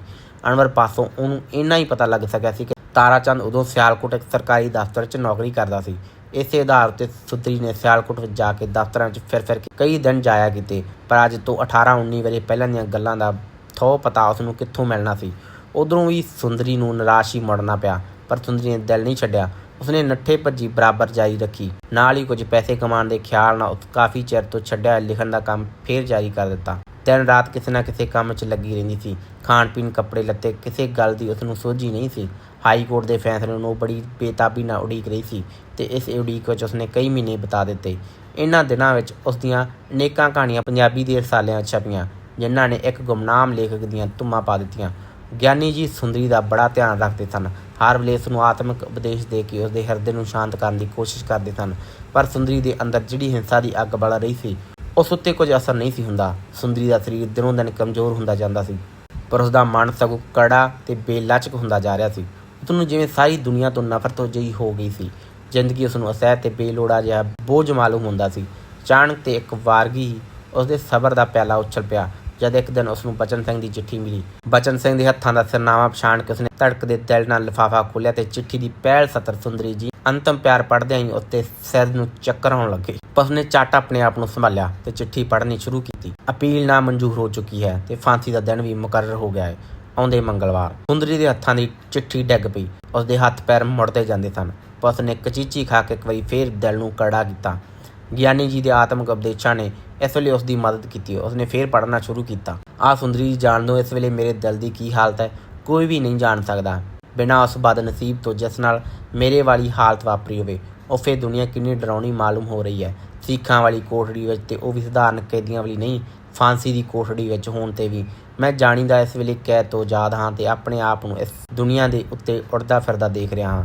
S1: ਅਨਵਰ ਪਾਸੋਂ ਉਹਨੂੰ ਇੰਨਾ ਹੀ ਪਤਾ ਲੱਗ ਸਕਿਆ ਸੀ ਕਿ ਤਾਰਾ ਚੰਦ ਉਦੋਂ ਸਿਆਲਕੋਟ ਇੱਕ ਸਰਕਾਰੀ ਦਫ਼ਤਰ 'ਚ ਨੌਕਰੀ ਕਰਦਾ ਸੀ। ਇਸੇ ਆਧਾਰ ਤੇ ਸੁਤਰੀ ਨੇ ਸਿਆਲਕੋਟ ਵਿੱਚ ਜਾ ਕੇ ਦਫ਼ਤਰਾਂ 'ਚ ਫਿਰ ਫਿਰ ਕੇ ਕਈ ਦਿਨ ਜਾਇਆ ਕੀਤੇ, ਪਰ ਅੱਜ ਤੋਂ 18 19 ਵਰੇ ਪਹਿਲਾਂ ਦੀਆਂ ਗੱਲਾਂ ਦਾ ਥੋ ਪਤਾ ਉਸ ਨੂੰ ਕਿੱਥੋਂ ਮਿਲਣਾ ਸੀ। ਉਧਰੋਂ ਵੀ ਸੁੰਦਰੀ ਨੂੰ ਨਿਰਾਸ਼ ਹੀ ਮੁੜਨਾ ਪਿਆ, ਪਰ ਸੁੰਦਰੀ ਨੇ ਦਿਲ ਨਹੀਂ ਛੱਡਿਆ। ਉਸਨੇ ਨੱਠੇ ਭੱਜੀ ਬਰਾਬਰ ਜਾਰੀ ਰੱਖੀ। ਨਾਲ ਹੀ ਕੁਝ ਪੈਸੇ ਕਮਾਉਣ ਦੇ ਖਿਆਲ ਨਾਲ ਉਸ ਕਾਫੀ ਚਿਰ ਤੋਂ ਛੱਡਿਆ ਲਿਖਣ ਦਾ ਕੰਮ ਫੇਰ ਜਾਰੀ ਕਰ ਦਿੱਤਾ। ਦਿਨ ਰਾਤ ਕਿਸੇ ਨਾ ਕਿਸੇ ਕੰਮ 'ਚ ਲੱਗੀ ਰਹਿੰਦੀ ਸੀ। ਖਾਣ ਪੀਣ ਕੱਪੜੇ ਲੱਤੇ ਕਿਸੇ ਗੱਲ ਦੀ ਉਸ ਨੂੰ ਸੋਝੀ ਨਹੀਂ ਸੀ। ਹਾਈ ਕੋਰਟ ਦੇ ਫੈਸਲੇ ਨੂੰ ਬੜੀ ਬੇਤਾਬੀ ਨਾਲ ਉਡੀਕ ਰਹੀ ਸੀ ਤੇ ਇਸ ਉਡੀਕ ਵਿੱਚ ਉਸਨੇ ਕਈ ਮਹੀਨੇ ਬਿਤਾ ਦਿੱਤੇ। ਇਹਨਾਂ ਦਿਨਾਂ ਵਿੱਚ ਉਸ ਦੀਆਂ ਅਨੇਕਾਂ ਕਹਾਣੀਆਂ ਪੰਜਾਬੀ ਦੇ ਰਸਾਲਿਆਂ ਛਪੀਆਂ, ਜਿਨ੍ਹਾਂ ਨੇ ਇੱਕ ਗੁਮਨਾਮ ਲੇਖਕ ਦੀਆਂ ਧੁੰਮਾਂ ਪਾ ਦਿੱਤੀਆਂ। ਗਿਆਨੀ ਜੀ ਸੁੰਦਰੀ ਦਾ ਬੜਾ ਧਿਆਨ ਰੱਖਦੇ ਸਨ। ਹਰ ਵੇਲੇ ਉਸ ਨੂੰ ਆਤਮਿਕ ਉਪਦੇਸ਼ ਦੇ ਕੇ ਉਸ ਦੇ ਹਿਰਦੇ ਨੂੰ ਸ਼ਾਂਤ ਕਰਨ ਦੀ ਕੋਸ਼ਿਸ਼ ਕਰਦੇ ਸਨ। ਪਰ ਸੁੰਦਰੀ ਦੇ ਅੰਦਰ ਜਿਹੜੀ ਹਿੰਸਾ ਦੀ ਅੱਗ ਬਲ ਰਹੀ ਸੀ, ਉਸ ਉੱਤੇ ਕੁਝ ਅਸਰ ਨਹੀਂ ਸੀ ਹੁੰਦਾ। ਸੁੰਦਰੀ ਦਾ ਸਰੀਰ ਦਿਨੋਂ ਦਿਨ ਕਮਜ਼ੋਰ ਹੁੰਦਾ ਜਾਂਦਾ ਸੀ। ਪਰ ਉਸ ਦਾ ਮਨ ਸਗੋਂ ਕੜਾ ਤੇ ਬੇਲਚਕ ਹੁੰਦਾ ਜਾ ਰਿਹਾ ਸੀ। ਉਸ ਨੂੰ ਜਿਵੇਂ ਸਾਰੀ ਦੁਨੀਆ ਤੋਂ ਨਫ਼ਰਤ ਹੋ ਜਿਹੀ ਹੋ ਗਈ ਸੀ। ਜ਼ਿੰਦਗੀ ਉਸ ਨੂੰ ਅਸਹਿ ਤੇ ਬੇਲੋੜਾ ਜਿਹਾ ਬੋਝ ਮਾਲੂਮ ਹੁੰਦਾ ਸੀ। ਅਚਾਨਕ ਤੇ ਇੱਕ ਵਾਰਗੀ ਹੀ ਉਸ ਦੇ ਸਬਰ ਦਾ ਪਿਆਲਾ ਉਛਲ ਪਿਆ। ਜਦ ਇੱਕ ਦਿਨ ਉਸ ਨੂੰ ਬਚਨ ਸਿੰਘ ਦੀ ਚਿੱਠੀ ਮਿਲੀ। ਬਚਨ ਸਿੰਘ ਦੇ ਹੱਥਾਂ ਦਾ ਸਿਰਨਾਮਾ ਪਛਾਣ ਕੇ ਉਸਨੇ ਧੜਕਦੇ ਦਿਲ ਨਾਲ ਲਿਫਾਫਾ ਖੋਲ੍ਹਿਆ ਤੇ ਚਿੱਠੀ ਦੀ ਪਹਿਲ ਸਤਰ ਸੁੰਦਰੀ ਜੀ ਅੰਤਮ ਪਿਆਰ ਪੜ੍ਹਦਿਆਂ ਹੀ ਉੱਤੇ ਸਿਰ ਨੂੰ ਚੱਕਰ ਆਉਣ ਲੱਗੇ। ਪਰ ਉਸਨੇ ਝੱਟ ਆਪਣੇ ਆਪ ਨੂੰ ਸੰਭਾਲਿਆ ਤੇ ਚਿੱਠੀ ਪੜ੍ਹਨੀ ਸ਼ੁਰੂ ਕੀਤੀ। ਅਪੀਲ ਨਾ ਮਨਜ਼ੂਰ ਹੋ ਚੁੱਕੀ ਹੈ ਤੇ ਫਾਂਸੀ ਦਾ ਦਿਨ ਵੀ ਮੁਕਰਰ ਹੋ ਗਿਆ ਹੈ। ਆਉਂਦੇ ਮੰਗਲਵਾਰ ਸੁੰਦਰੀ ਦੇ ਹੱਥਾਂ ਦੀ ਚਿੱਠੀ ਡਿੱਗ ਪਈ। ਉਸਦੇ ਹੱਥ ਪੈਰ ਮੁੜਦੇ ਜਾਂਦੇ ਸਨ। ਪਰ ਉਸਨੇ ਕਚੀਚੀ ਖਾ ਕੇ ਇੱਕ ਵਾਰੀ ਫੇਰ ਦਿਲ ਨੂੰ ਕੜਾ ਕੀਤਾ। ਗਿਆਨੀ ਜੀ ਦੇ ਆਤਮਿਕ ਉਪਦੇਸ਼ਾਂ ਨੇ ਇਸ ਵੇਲੇ ਉਸ ਦੀ ਮਦਦ ਕੀਤੀ, ਉਸਨੇ ਫੇਰ ਪੜ੍ਹਨਾ ਸ਼ੁਰੂ ਕੀਤਾ। ਆ ਸੁੰਦਰੀ ਜਾਣ ਦੋ ਇਸ ਵੇਲੇ ਮੇਰੇ ਦਿਲ ਦੀ ਕੀ ਹਾਲਤ ਹੈ, ਕੋਈ ਵੀ ਨਹੀਂ ਜਾਣ ਸਕਦਾ। ਬਿਨਾਂ ਉਸ ਬਦ ਨਸੀਬ ਤੋਂ ਜਿਸ ਨਾਲ ਮੇਰੇ ਵਾਲੀ ਹਾਲਤ ਵਾਪਰੀ ਹੋਵੇ ਉਹ ਫੇਰ ਦੁਨੀਆ ਕਿੰਨੀ ਡਰਾਉਣੀ ਮਾਲੂਮ ਹੋ ਰਹੀ ਹੈ। ਸਿੱਖਾਂ ਵਾਲੀ ਕੋਠੜੀ ਵਿੱਚ ਤੇ ਉਹ ਵੀ ਸਧਾਰਨ ਕੈਦੀਆਂ ਵਾਲੀ ਨਹੀਂ, ਫਾਂਸੀ ਦੀ ਕੋਠੜੀ ਵਿੱਚ ਹੋਣ ਤੇ ਵੀ। ਮੈਂ ਜਾਣੀਦਾ ਇਸ ਵੇਲੇ ਕੈਦ ਤੋਂ ਆਜ਼ਾਦ ਹਾਂ ਤੇ ਆਪਣੇ ਆਪ ਨੂੰ ਇਸ ਦੁਨੀਆ ਦੇ ਉੱਤੇ ਉੜਦਾ ਫਿਰਦਾ ਦੇਖ ਰਿਹਾ ਹਾਂ।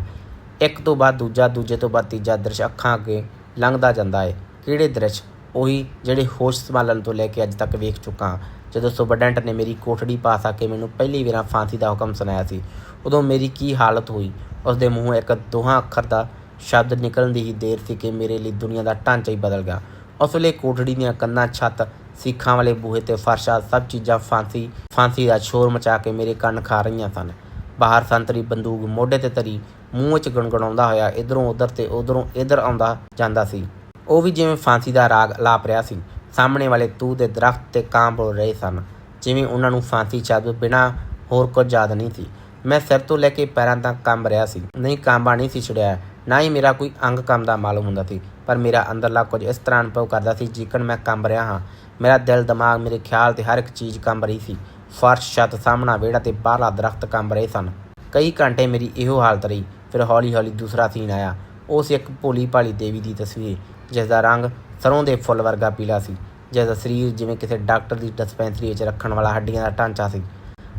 S1: ਇੱਕ ਤੋਂ ਬਾਅਦ ਦੂਜਾ, ਦੂਜੇ ਤੋਂ ਬਾਅਦ ਤੀਜਾ ਦ੍ਰਿਸ਼ ਅੱਖਾਂ ਅੱਗੇ ਲੰਘਦਾ ਜਾਂਦਾ ਹੈ। ਕਿਹੜੇ ਦ੍ਰਿਸ਼? ਉਹੀ ਜਿਹੜੇ ਹੋਸ਼ ਸੰਭਾਲਣ ਤੋਂ ਲੈ ਕੇ ਅੱਜ ਤੱਕ ਵੇਖ ਚੁੱਕਾ ਹਾਂ। ਜਦੋਂ ਸੁਪਰਡੈਂਟ ਨੇ ਮੇਰੀ ਕੋਠੜੀ ਪਾਸ ਆ ਕੇ ਮੈਨੂੰ ਪਹਿਲੀ ਵਾਰ ਫਾਂਸੀ ਦਾ ਹੁਕਮ ਸੁਣਾਇਆ ਸੀ। ਉਦੋਂ ਮੇਰੀ ਕੀ ਹਾਲਤ ਹੋਈ? ਉਸ ਦੇ ਮੂੰਹੋਂ ਇੱਕ ਦੋਹਾਂ ਅੱਖਰ ਦਾ ਸ਼ਬਦ ਨਿਕਲਣ ਦੀ ਹੀ ਦੇਰ ਸੀ ਕਿ ਮੇਰੇ ਲਈ ਦੁਨੀਆ ਦਾ ਢਾਂਚਾ ਹੀ ਬਦਲ ਗਿਆ। ਉਸ ਵੇਲੇ ਕੋਠੜੀ ਦੀਆਂ ਕੰਨਾਂ, ਛੱਤ, ਸਿੱਖਾਂ ਵਾਲੇ ਬੂਹੇ ਤੇ ਫਰਸ਼ਾ, ਸਭ ਚੀਜ਼ਾਂ ਫਾਂਸੀ ਫਾਂਸੀ ਦਾ ਸ਼ੋਰ ਮਚਾ ਕੇ ਮੇਰੇ ਕੰਨ ਖਾ ਰਹੀਆਂ ਸਨ। ਬਾਹਰ ਸੰਤਰੀ ਬੰਦੂਕ ਮੋਢੇ ਤੇ ਧਰੀ, ਮੂੰਹ 'ਚ ਗਣਗਣਾਉਂਦਾ ਹੋਇਆ, ਇਧਰੋਂ ਉਧਰ ਤੇ ਉਧਰੋਂ ਇਧਰ ਆਉਂਦਾ ਜਾਂਦਾ ਸੀ। ਉਹ ਵੀ ਜਿਵੇਂ ਫਾਂਸੀ ਦਾ ਰਾਗ ਲਾਪ ਰਿਹਾ ਸੀ, ਸਾਹਮਣੇ ਵਾਲੇ ਤੂੰ ਦੇ ਦਰਖਤ ਤੇ ਕਾਂ ਬੋਲ ਰਹੇ ਸਨ, ਜਿਵੇਂ ਉਹਨਾਂ ਨੂੰ ਫਾਂਸੀ ਚੱਦ ਬਿਨਾ ਹੋਰ ਕੁਝ ਯਾਦ ਨਹੀਂ ਸੀ। ਮੈਂ ਸਿਰ ਤੋਂ ਲੈ ਕੇ ਪੈਰਾਂ ਤੱਕ ਕੰਬ ਰਿਹਾ ਸੀ। ਨਹੀਂ ਕਾਂਬਾ ਨਹੀਂ ਸੀ ਛੜਿਆ ਨਾ ਹੀ ਮੇਰਾ ਕੋਈ ਅੰਗ ਕੰਬਦਾ ਮਾਲੂਮ ਹੁੰਦਾ ਸੀ, ਪਰ ਮੇਰਾ ਅੰਦਰਲਾ ਕੁਝ ਇਸ ਤਰ੍ਹਾਂ ਅਨੁਭਵ ਕਰਦਾ ਸੀ ਜਿਕਣ ਮੈਂ ਕੰਬ ਰਿਹਾ ਹਾਂ। ਮੇਰਾ ਦਿਲ, ਦਿਮਾਗ, ਮੇਰੇ ਖਿਆਲ ਤੇ ਹਰ ਇੱਕ ਚੀਜ਼ ਕੰਬ ਰਹੀ ਸੀ। ਫਰਸ਼, ਛੱਤ, ਸਾਹਮਣਾ, ਵਿਹੜਾ ਤੇ ਬਾਹਰਲਾ ਦਰਖਤ ਕੰਬ ਰਹੇ ਸਨ। ਕਈ ਘੰਟੇ ਮੇਰੀ ਇਹੋ ਹਾਲਤ ਰਹੀ, ਫਿਰ ਹੌਲੀ ਹੌਲੀ ਦੂਸਰਾ ਸੀਨ ਆਇਆ। ਉਹ ਸੀ ਇੱਕ ਭੋਲੀ ਭਾਲੀ ਦੇਵੀ ਦੀ ਤਸਵੀਰ ਜਿਸ ਦਾ ਰੰਗ ਸਰੋਂ ਦੇ ਫੁੱਲ ਵਰਗਾ ਪੀਲਾ ਸੀ, ਜਿਸ ਦਾ ਸਰੀਰ ਜਿਵੇਂ ਕਿਸੇ ਡਾਕਟਰ ਦੀ ਡਿਸਪੈਂਸਰੀ ਵਿੱਚ ਰੱਖਣ ਵਾਲਾ ਹੱਡੀਆਂ ਦਾ ਢਾਂਚਾ ਸੀ।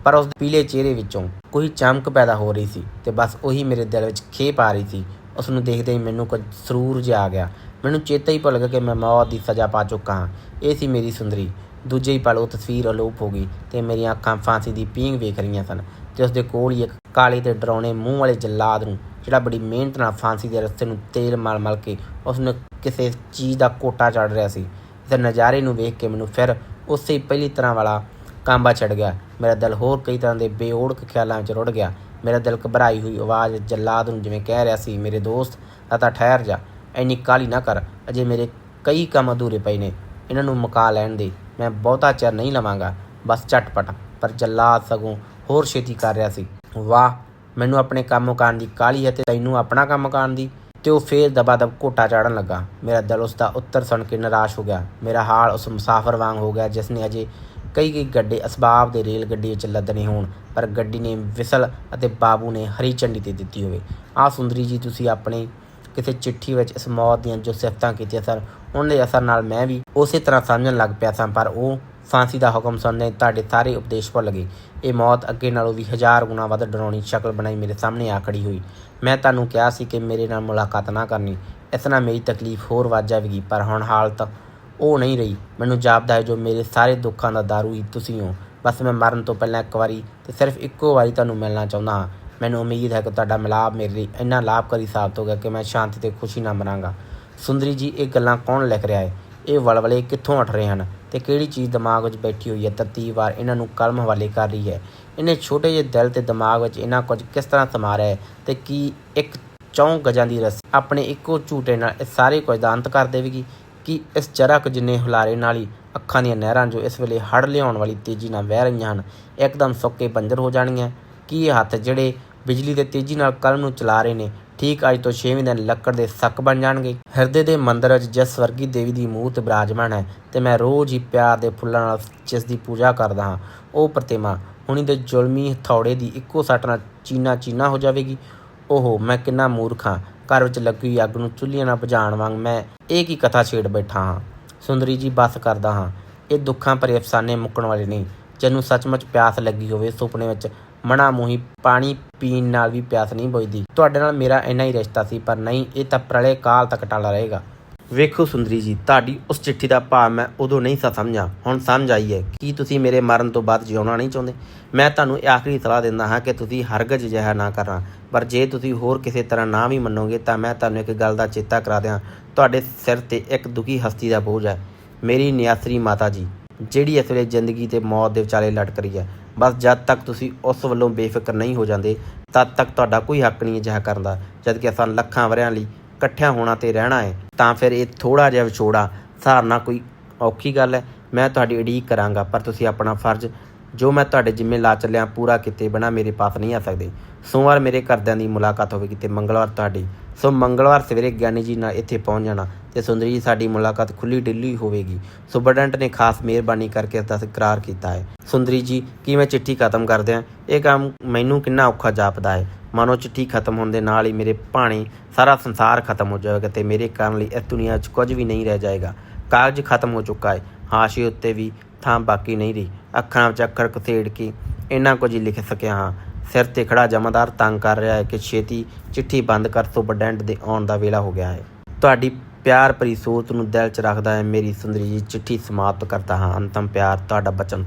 S1: ਪਰ ਉਸ ਦੇ ਪੀਲੇ ਚਿਹਰੇ ਵਿੱਚੋਂ ਕੋਈ ਚਮਕ ਪੈਦਾ ਹੋ ਰਹੀ ਸੀ ਤੇ ਬਸ ਉਹੀ ਮੇਰੇ ਦਿਲ ਵਿੱਚ ਖੇਪ ਆ ਰਹੀ ਸੀ। ਉਸ ਨੂੰ ਦੇਖਦੇ ਹੀ ਮੈਨੂੰ ਕੁਝ ਸਰੂਰ ਜਿਹਾ ਆ ਗਿਆ। ਮੈਨੂੰ ਚੇਤਾ ਹੀ ਭੁੱਲ ਗਿਆ ਕਿ ਮੈਂ ਮੌਤ ਦੀ ਸਜ਼ਾ ਪਾ ਚੁੱਕਾ ਹਾਂ। ਇਹ ਸੀ ਮੇਰੀ ਸੁੰਦਰੀ। ਦੂਜੇ ਹੀ ਪਲ ਉਹ ਤਸਵੀਰ ਅਲੋਪ ਹੋ ਗਈ ਤੇ ਮੇਰੀਆਂ ਅੱਖਾਂ ਫਾਂਸੀ ਦੀ ਪੀਂਘ ਵੇਖ ਰਹੀਆਂ ਸਨ ਤੇ ਉਸ ਦੇ ਕੋਲ ਹੀ ਇੱਕ ਕਾਲੇ ਤੇ ਡਰਾਉਣੇ ਮੂੰਹ ਵਾਲੇ ਜੱਲਾਦ ਨੂੰ, ਜਿਹੜਾ ਬੜੀ ਮਿਹਨਤ ਨਾਲ ਫਾਂਸੀ ਦੇ ਰੱਸੇ ਨੂੰ ਤੇਲ ਮਲ ਮਲ ਕੇ ਉਸ ਨੂੰ ਕਿਸੇ ਚੀਜ਼ ਦਾ ਕੋਟਾ ਚੜ ਰਿਹਾ ਸੀ। ਇਸ ਨਜ਼ਾਰੇ ਨੂੰ ਵੇਖ ਕੇ ਮੈਨੂੰ ਫਿਰ ਉਸੇ ਹੀ ਪਹਿਲੀ ਤਰ੍ਹਾਂ ਵਾਲਾ ਕਾਂਬਾ ਛੜ ਗਿਆ। ਮੇਰਾ ਦਿਲ ਹੋਰ ਕਈ ਤਰ੍ਹਾਂ ਦੇ ਬੇਓੜਕ ਖਿਆਲਾਂ ਵਿੱਚ ਰੁੜ ਗਿਆ। ਮੇਰਾ ਦਿਲ ਘਬਰਾਈ ਹੋਈ ਆਵਾਜ਼ ਜੱਲਾਦ ਨੂੰ ਜਿਵੇਂ ਕਹਿ ਰਿਹਾ ਸੀ, ਮੇਰੇ ਦੋਸਤ ਤਾਂ ਠਹਿਰ ਜਾ। ਐਨੀ ਕਾਲੀ ਨਾ ਕਰ। ਅਜੇ ਮੇਰੇ ਕਈ ਕੰਮ ਅਧੂਰੇ ਪਏ ਨੇ। ਇਹਨਾਂ ਨੂੰ ਮੁਕਾ ਲੈਣ ਦੇ। ਮੈਂ ਬਹੁਤਾ ਚਿਰ ਨਹੀਂ ਲਵਾਂਗਾ। ਬਸ ਝਟਪਟ। ਪਰ ਜੱਲਾਦ ਸਗੋਂ ਹੋਰ ਛੇਤੀ ਕਰ ਰਿਹਾ ਸੀ। ਵਾਹ, ਮੈਨੂੰ ਆਪਣੇ ਕੰਮ ਕਰਨ ਦੀ ਕਾਲੀ ਹੈ ਤੇ ਤੈਨੂੰ ਆਪਣਾ ਕੰਮ ਕਰਨ ਦੀ? ਤੇ ਉਹ ਫੇਰ ਦਬਾ ਦਬ ਘੋਟਾ ਚਾੜਨ ਲੱਗਾ। ਮੇਰਾ ਦਿਲ ਉਸ ਦਾ ਉੱਤਰ ਸੁਣ ਕੇ ਨਿਰਾਸ਼ ਹੋ ਗਿਆ। ਮੇਰਾ ਹਾਲ ਉਸ ਮੁਸਾਫਰ ਵਾਂਗ ਹੋ ਗਿਆ, ਜਿਸ ਨੇ ਅਜੇ ਕਈ ਕਈ ਗੱਡੇ ਅਸਬਾਬ ਦੇ ਰੇਲ ਗੱਡੀ ਵਿੱਚ ਲੱਦਣੇ ਹੋਣ, ਪਰ ਗੱਡੀ ਨੇ ਵਿਸਲ ਅਤੇ ਬਾਬੂ ਨੇ ਹਰੀ ਝੰਡੀ ਤੇ ਦਿੱਤੀ ਹੋਵੇ। ਆਹ ਸੁੰਦਰੀ ਜੀ, ਤੁਸੀਂ ਆਪਣੇ ਕਿਸੇ ਚਿੱਠੀ ਵਿੱਚ ਇਸ ਮੌਤ ਦੀਆਂ ਜੋ ਸਿਫਤਾਂ ਕੀਤੀਆਂ ਸਨ ਉਹਨਾਂ ਦੇ ਅਸਰ ਨਾਲ ਮੈਂ ਵੀ ਉਸੇ ਤਰ੍ਹਾਂ ਸਮਝਣ ਲੱਗ ਪਿਆ ਸਾਂ, ਪਰ ਉਹ ਫਾਂਸੀ ਦਾ ਹੁਕਮ ਸੁਣਨੇ ਤੁਹਾਡੇ ਸਾਰੇ ਉਪਦੇਸ਼ ਭੁੱਲ ਗਏ। ਇਹ ਮੌਤ ਅੱਗੇ ਨਾਲੋਂ ਵੀ ਹਜ਼ਾਰ ਗੁਣਾ ਵੱਧ ਡਰਾਉਣੀ ਸ਼ਕਲ ਬਣਾਈ ਮੇਰੇ ਸਾਹਮਣੇ ਆ ਖੜੀ ਹੋਈ। ਮੈਂ ਤੁਹਾਨੂੰ ਕਿਹਾ ਸੀ ਕਿ ਮੇਰੇ ਨਾਲ ਮੁਲਾਕਾਤ ਨਾ ਕਰਨੀ। ਇਸ ਨਾਲ ਮੇਰੀ ਤਕਲੀਫ ਹੋਰ ਵੱਧ ਜਾਵੇਗੀ, ਪਰ ਹੁਣ ਹਾਲਤ ਉਹ ਨਹੀਂ ਰਹੀ। ਮੈਨੂੰ ਜਾਪਦਾ ਹੈ ਜੋ ਮੇਰੇ ਸਾਰੇ ਦੁੱਖਾਂ ਦਾ ਦਾਰੂ ਹੀ ਤੁਸੀਂ ਹੋ। ਬਸ ਮੈਂ ਮਰਨ ਤੋਂ ਪਹਿਲਾਂ ਇੱਕ ਵਾਰੀ ਤੇ ਸਿਰਫ ਇੱਕੋ ਵਾਰੀ ਤੁਹਾਨੂੰ ਮਿਲਣਾ ਚਾਹੁੰਦਾ ਹਾਂ। ਮੈਨੂੰ ਉਮੀਦ ਹੈ ਕਿ ਤੁਹਾਡਾ ਮਿਲਾਪ ਮੇਰੇ ਲਈ ਇੰਨਾ ਲਾਭਕਾਰੀ ਸਾਬਤ ਹੋਗਾ ਕਿ ਮੈਂ ਸ਼ਾਂਤੀ ਤੇ ਖੁਸ਼ੀ ਨਾਲ ਮਰਾਂਗਾ। ਸੁੰਦਰੀ ਜੀ, ਇਹ ਗੱਲਾਂ ਕੌਣ ਲਿਖ ਰਿਹਾ ਹੈ? ਇਹ ਵਲਵਲੇ ਕਿੱਥੋਂ ਉੱਠ ਰਹੇ ਹਨ ਤੇ ਕਿਹੜੀ ਚੀਜ਼ ਦਿਮਾਗ ਵਿੱਚ ਬੈਠੀ ਹੋਈ ਹੈ? ਤਰਤੀਬਵਾਰ ਇਹਨਾਂ ਨੂੰ ਕਲਮ ਹਵਾਲੇ ਕਰ ਰਹੀ ਹੈ। ਇਹਨੇ ਛੋਟੇ ਜਿਹੇ ਦਿਲ ਤੇ ਦਿਮਾਗ ਵਿੱਚ ਇਹਨਾਂ ਕੁਝ ਕਿਸ ਤਰ੍ਹਾਂ ਸਮਾ ਰਿਹਾ ਹੈ ਤੇ ਕੀ ਇੱਕ ਚੌਂ ਗਜਾਂ ਦੀ ਰੱਸੀ ਆਪਣੇ ਇੱਕੋ ਝੂਟੇ ਨਾਲ ਇਹ ਸਾਰੇ ਕੁਝ ਦਾ ਅੰਤ ਕਰ ਦੇਵੇਗੀ? ਕਿ ਇਸ ਚਰਕ ਜਿੰਨੇ ਹੁਲਾਰੇ ਨਾਲ ਹੀ ਅੱਖਾਂ ਦੀਆਂ ਨਹਿਰਾਂ ਜੋ ਇਸ ਵੇਲੇ ਹੜ ਲਿਆਉਣ ਵਾਲੀ ਤੇਜ਼ੀ ਨਾਲ ਵਹਿ ਰਹੀਆਂ ਹਨ, ਇੱਕਦਮ ਸੁੱਕੇ ਬੰਜਰ ਹੋ ਜਾਣਗੀਆਂ? ਕੀ ਇਹ ਹੱਥ ਜਿਹੜੇ ਬਿਜਲੀ ਦੇ ਤੇਜ਼ੀ ਨਾਲ ਕਲਮ ਨੂੰ ਚਲਾ ਰਹੇ ਨੇ ਠੀਕ ਅੱਜ ਤੋਂ 6ਵੇਂ ਦਿਨ ਲੱਕੜ ਦੇ ਸੱਕ ਬਣ ਜਾਣਗੇ। ਹਿਰਦੇ ਦੇ ਮੰਦਰ ਵਿੱਚ ਜਿਸ ਵਰਗੀ ਦੇਵੀ ਦੀ ਮੂਰਤ ਬਿਰਾਜਮਾਨ ਹੈ ਤੇ ਮੈਂ ਰੋਜ਼ ਹੀ ਪਿਆਰ ਦੇ ਫੁੱਲਾਂ ਨਾਲ ਜਿਸ ਦੀ ਪੂਜਾ ਕਰਦਾ ਹਾਂ, ਉਹ ਪ੍ਰਤਿਮਾ, ਹੁਣੀ ਦੇ ਜ਼ੁਲਮੀ ਹਥੌੜੇ ਦੀ ਇੱਕੋ ਸੱਟ ਨਾਲ ਚੀਨਾ ਚੀਨਾ ਹੋ ਜਾਵੇਗੀ। ਓਹੋ, ਮੈਂ ਕਿੰਨਾ ਮੂਰਖ ਹਾਂ। ਘਰ ਵਿੱਚ ਲੱਗੀ ਅੱਗ ਨੂੰ ਚੁੱਲ੍ਹੀਆਂ ਨਾਲ ਬੁਝਾਉਣ ਵਾਂਗ ਮੈਂ ਇਹ ਕੀ ਕਥਾ ਛੇੜ ਬੈਠਾ ਹਾਂ? ਸੁੰਦਰੀ ਜੀ ਬਸ ਕਰਦਾ ਹਾਂ। ਇਹ ਦੁੱਖਾਂ ਭਰੇ ਅਫਸਾਨੇ ਮੁੱਕਣ ਵਾਲੇ ਨਹੀਂ। ਜਿਹਨੂੰ ਸੱਚਮੁੱਚ ਪਿਆਸ ਲੱਗੀ ਹੋਵੇ ਸੁਪਨੇ ਵਿੱਚ ਮਣਾ ਮੂੰਹੀ ਪਾਣੀ ਪੀਣ ਨਾਲ ਵੀ ਪਿਆਸ ਨਹੀਂ ਬੁਝਦੀ। ਤੁਹਾਡੇ ਨਾਲ ਮੇਰਾ ਇੰਨਾ ਹੀ ਰਿਸ਼ਤਾ ਸੀ, ਪਰ ਨਹੀਂ, ਇਹ ਤਾਂ ਪ੍ਰਲੇ ਕਾਲ ਤੱਕ ਟਾਲਾ ਰਹੇਗਾ। ਵੇਖੋ ਸੁੰਦਰੀ ਜੀ, ਤੁਹਾਡੀ ਉਸ ਚਿੱਠੀ ਦਾ ਭਾਵ ਮੈਂ ਉਦੋਂ ਨਹੀਂ ਸਾ ਸਮਝਾ ਹੁਣ ਸਮਝ ਆਈ ਹੈ ਕੀ ਤੁਸੀਂ ਮੇਰੇ ਮਰਨ ਤੋਂ ਬਾਅਦ ਜਿਉਣਾ ਨਹੀਂ ਚਾਹੁੰਦੇ। ਮੈਂ ਤੁਹਾਨੂੰ ਇਹ ਆਖਰੀ ਸਲਾਹ ਦਿੰਦਾ ਹਾਂ ਕਿ ਤੁਸੀਂ ਹਰਗਜ਼ ਅਜਿਹਾ ਨਾ ਕਰਨਾ, ਪਰ ਜੇ ਤੁਸੀਂ ਹੋਰ ਕਿਸੇ ਤਰ੍ਹਾਂ ਨਾ ਵੀ ਮੰਨੋਗੇ ਤਾਂ ਮੈਂ ਤੁਹਾਨੂੰ ਇੱਕ ਗੱਲ ਦਾ ਚੇਤਾ ਕਰਾ ਦਿਆਂ। ਤੁਹਾਡੇ ਸਿਰ ਤੇ ਇੱਕ ਦੁਖੀ ਹਸਤੀ ਦਾ ਬੋਝ ਹੈ। ਮੇਰੀ ਨਿਆਸਰੀ ਮਾਤਾ ਜੀ, ਜਿਹੜੀ ਇਸ ਵੇਲੇ ਜ਼ਿੰਦਗੀ ਤੇ ਮੌਤ ਦੇ ਵਿਚਾਲੇ ਲਟਕ ਰਹੀ ਹੈ ਬਸ ਜਦ ਤੱਕ ਤੁਸੀਂ ਉਸ ਵੱਲੋਂ ਬੇਫਿਕਰ ਨਹੀਂ ਹੋ ਜਾਂਦੇ, ਤਦ ਤੱਕ ਤੁਹਾਡਾ ਕੋਈ ਹੱਕ ਨਹੀਂ ਅਜਿਹਾ ਕਰਨ ਦਾ। ਜਦ ਕਿ ਅਸਾਂ ਲੱਖਾਂ ਵਰਿਆਂ ਲਈ ਇਕੱਠਿਆਂ ਹੋਣਾ ਤੇ ਰਹਿਣਾ ਹੈ, ਤਾਂ ਫਿਰ ਇਹ ਥੋੜਾ ਜਿਹਾ ਵਿਛੋੜਾ ਸਹਾਰਨਾ ਕੋਈ ਔਖੀ ਗੱਲ ਹੈ। ਮੈਂ ਤੁਹਾਡੀ ਉਡੀਕ ਕਰਾਂਗਾ, ਪਰ ਤੁਸੀਂ ਆਪਣਾ ਫਰਜ਼ ਜੋ ਮੈਂ ਤੁਹਾਡੇ ਜਿੰਮੇ ਲਾ ਚੱਲਿਆ ਪੂਰਾ ਕੀਤੇ ਬਿਨਾ ਮੇਰੇ ਪਾਸ ਨਹੀਂ ਆ ਸਕਦੇ। ਸੋਮਵਾਰ ਮੇਰੇ ਘਰਦਿਆਂ ਦੀ ਮੁਲਾਕਾਤ ਹੋਵੇਗੀ ਤੇ ਮੰਗਲਵਾਰ ਤੁਹਾਡੀ। ਸੋ ਮੰਗਲਵਾਰ ਸਵੇਰੇ ਗਿਆਨੀ ਜੀ ਨਾਲ ਇੱਥੇ ਪਹੁੰਚ ਜਾਣਾ ਤੇ ਸੁੰਦਰੀ ਜੀ, ਸਾਡੀ ਮੁਲਾਕਾਤ ਖੁੱਲੀ ਡਿੱਲੀ ਹੋਵੇਗੀ। ਸੁਪਰਡੈਂਟ ਨੇ ਖਾਸ ਮਿਹਰਬਾਨੀ ਕਰਕੇ ਇਸ ਦਾ ਇਕਰਾਰ ਕੀਤਾ ਹੈ। ਸੁੰਦਰੀ ਜੀ, ਕੀ ਮੈਂ ਚਿੱਠੀ ਖਤਮ ਕਰਦਿਆਂ? ਇਹ ਕੰਮ ਮੈਨੂੰ ਕਿੰਨਾ ਔਖਾ ਜਾਪਦਾ ਹੈ। ਮਾਨੋ ਚਿੱਠੀ ਖਤਮ ਹੋਣ ਦੇ ਨਾਲ ਹੀ ਮੇਰੇ ਭਾਣੇ ਸਾਰਾ ਸੰਸਾਰ ਖਤਮ ਹੋ ਜਾਵੇਗਾ ਤੇ ਮੇਰੇ ਕਰਨ ਲਈ ਇਸ ਦੁਨੀਆ 'ਚ ਕੁਝ ਵੀ ਨਹੀਂ ਰਹਿ ਜਾਏਗਾ। ਕਾਗਜ਼ ਖਤਮ ਹੋ ਚੁੱਕਾ ਹੈ। ਹਾਸ਼ੀ ਉੱਤੇ ਵੀ ਥਾਂ ਬਾਕੀ ਨਹੀਂ ਰਹੀ। ਅੱਖਰਾਂ ਵਿੱਚ ਅੱਖਰ ਕਸੇੜ ਕੇ ਇੰਨਾ ਕੁਝ ਹੀ ਲਿਖ ਸਕਿਆ ਹਾਂ। ਸਿਰ ਤੇ ਖੜਾ ਜਮਾਦਾਰ ਤੰਗ ਕਰ ਰਿਹਾ ਹੈ ਕਿ ਛੇਤੀ ਚਿੱਠੀ ਬੰਦ ਕਰ ਸੁਪਰਡੈਂਟ ਦੇ ਆਉਣ ਦਾ ਵੇਲਾ ਹੋ ਗਿਆ ਹੈ। ਤੁਹਾਡੀ ਪਿਆਰ ਭਰੀ ਸੋਚ ਨੂੰ ਦਿਲ 'ਚ ਰੱਖਦਾ ਹੈ, ਮੇਰੀ ਸੁੰਦਰੀ ਜੀ, ਚਿੱਠੀ ਸਮਾਪਤ ਕਰਦਾ ਹਾਂ। ਅੰਤਮ ਪਿਆਰ ਤੁਹਾਡਾ ਬਚਨ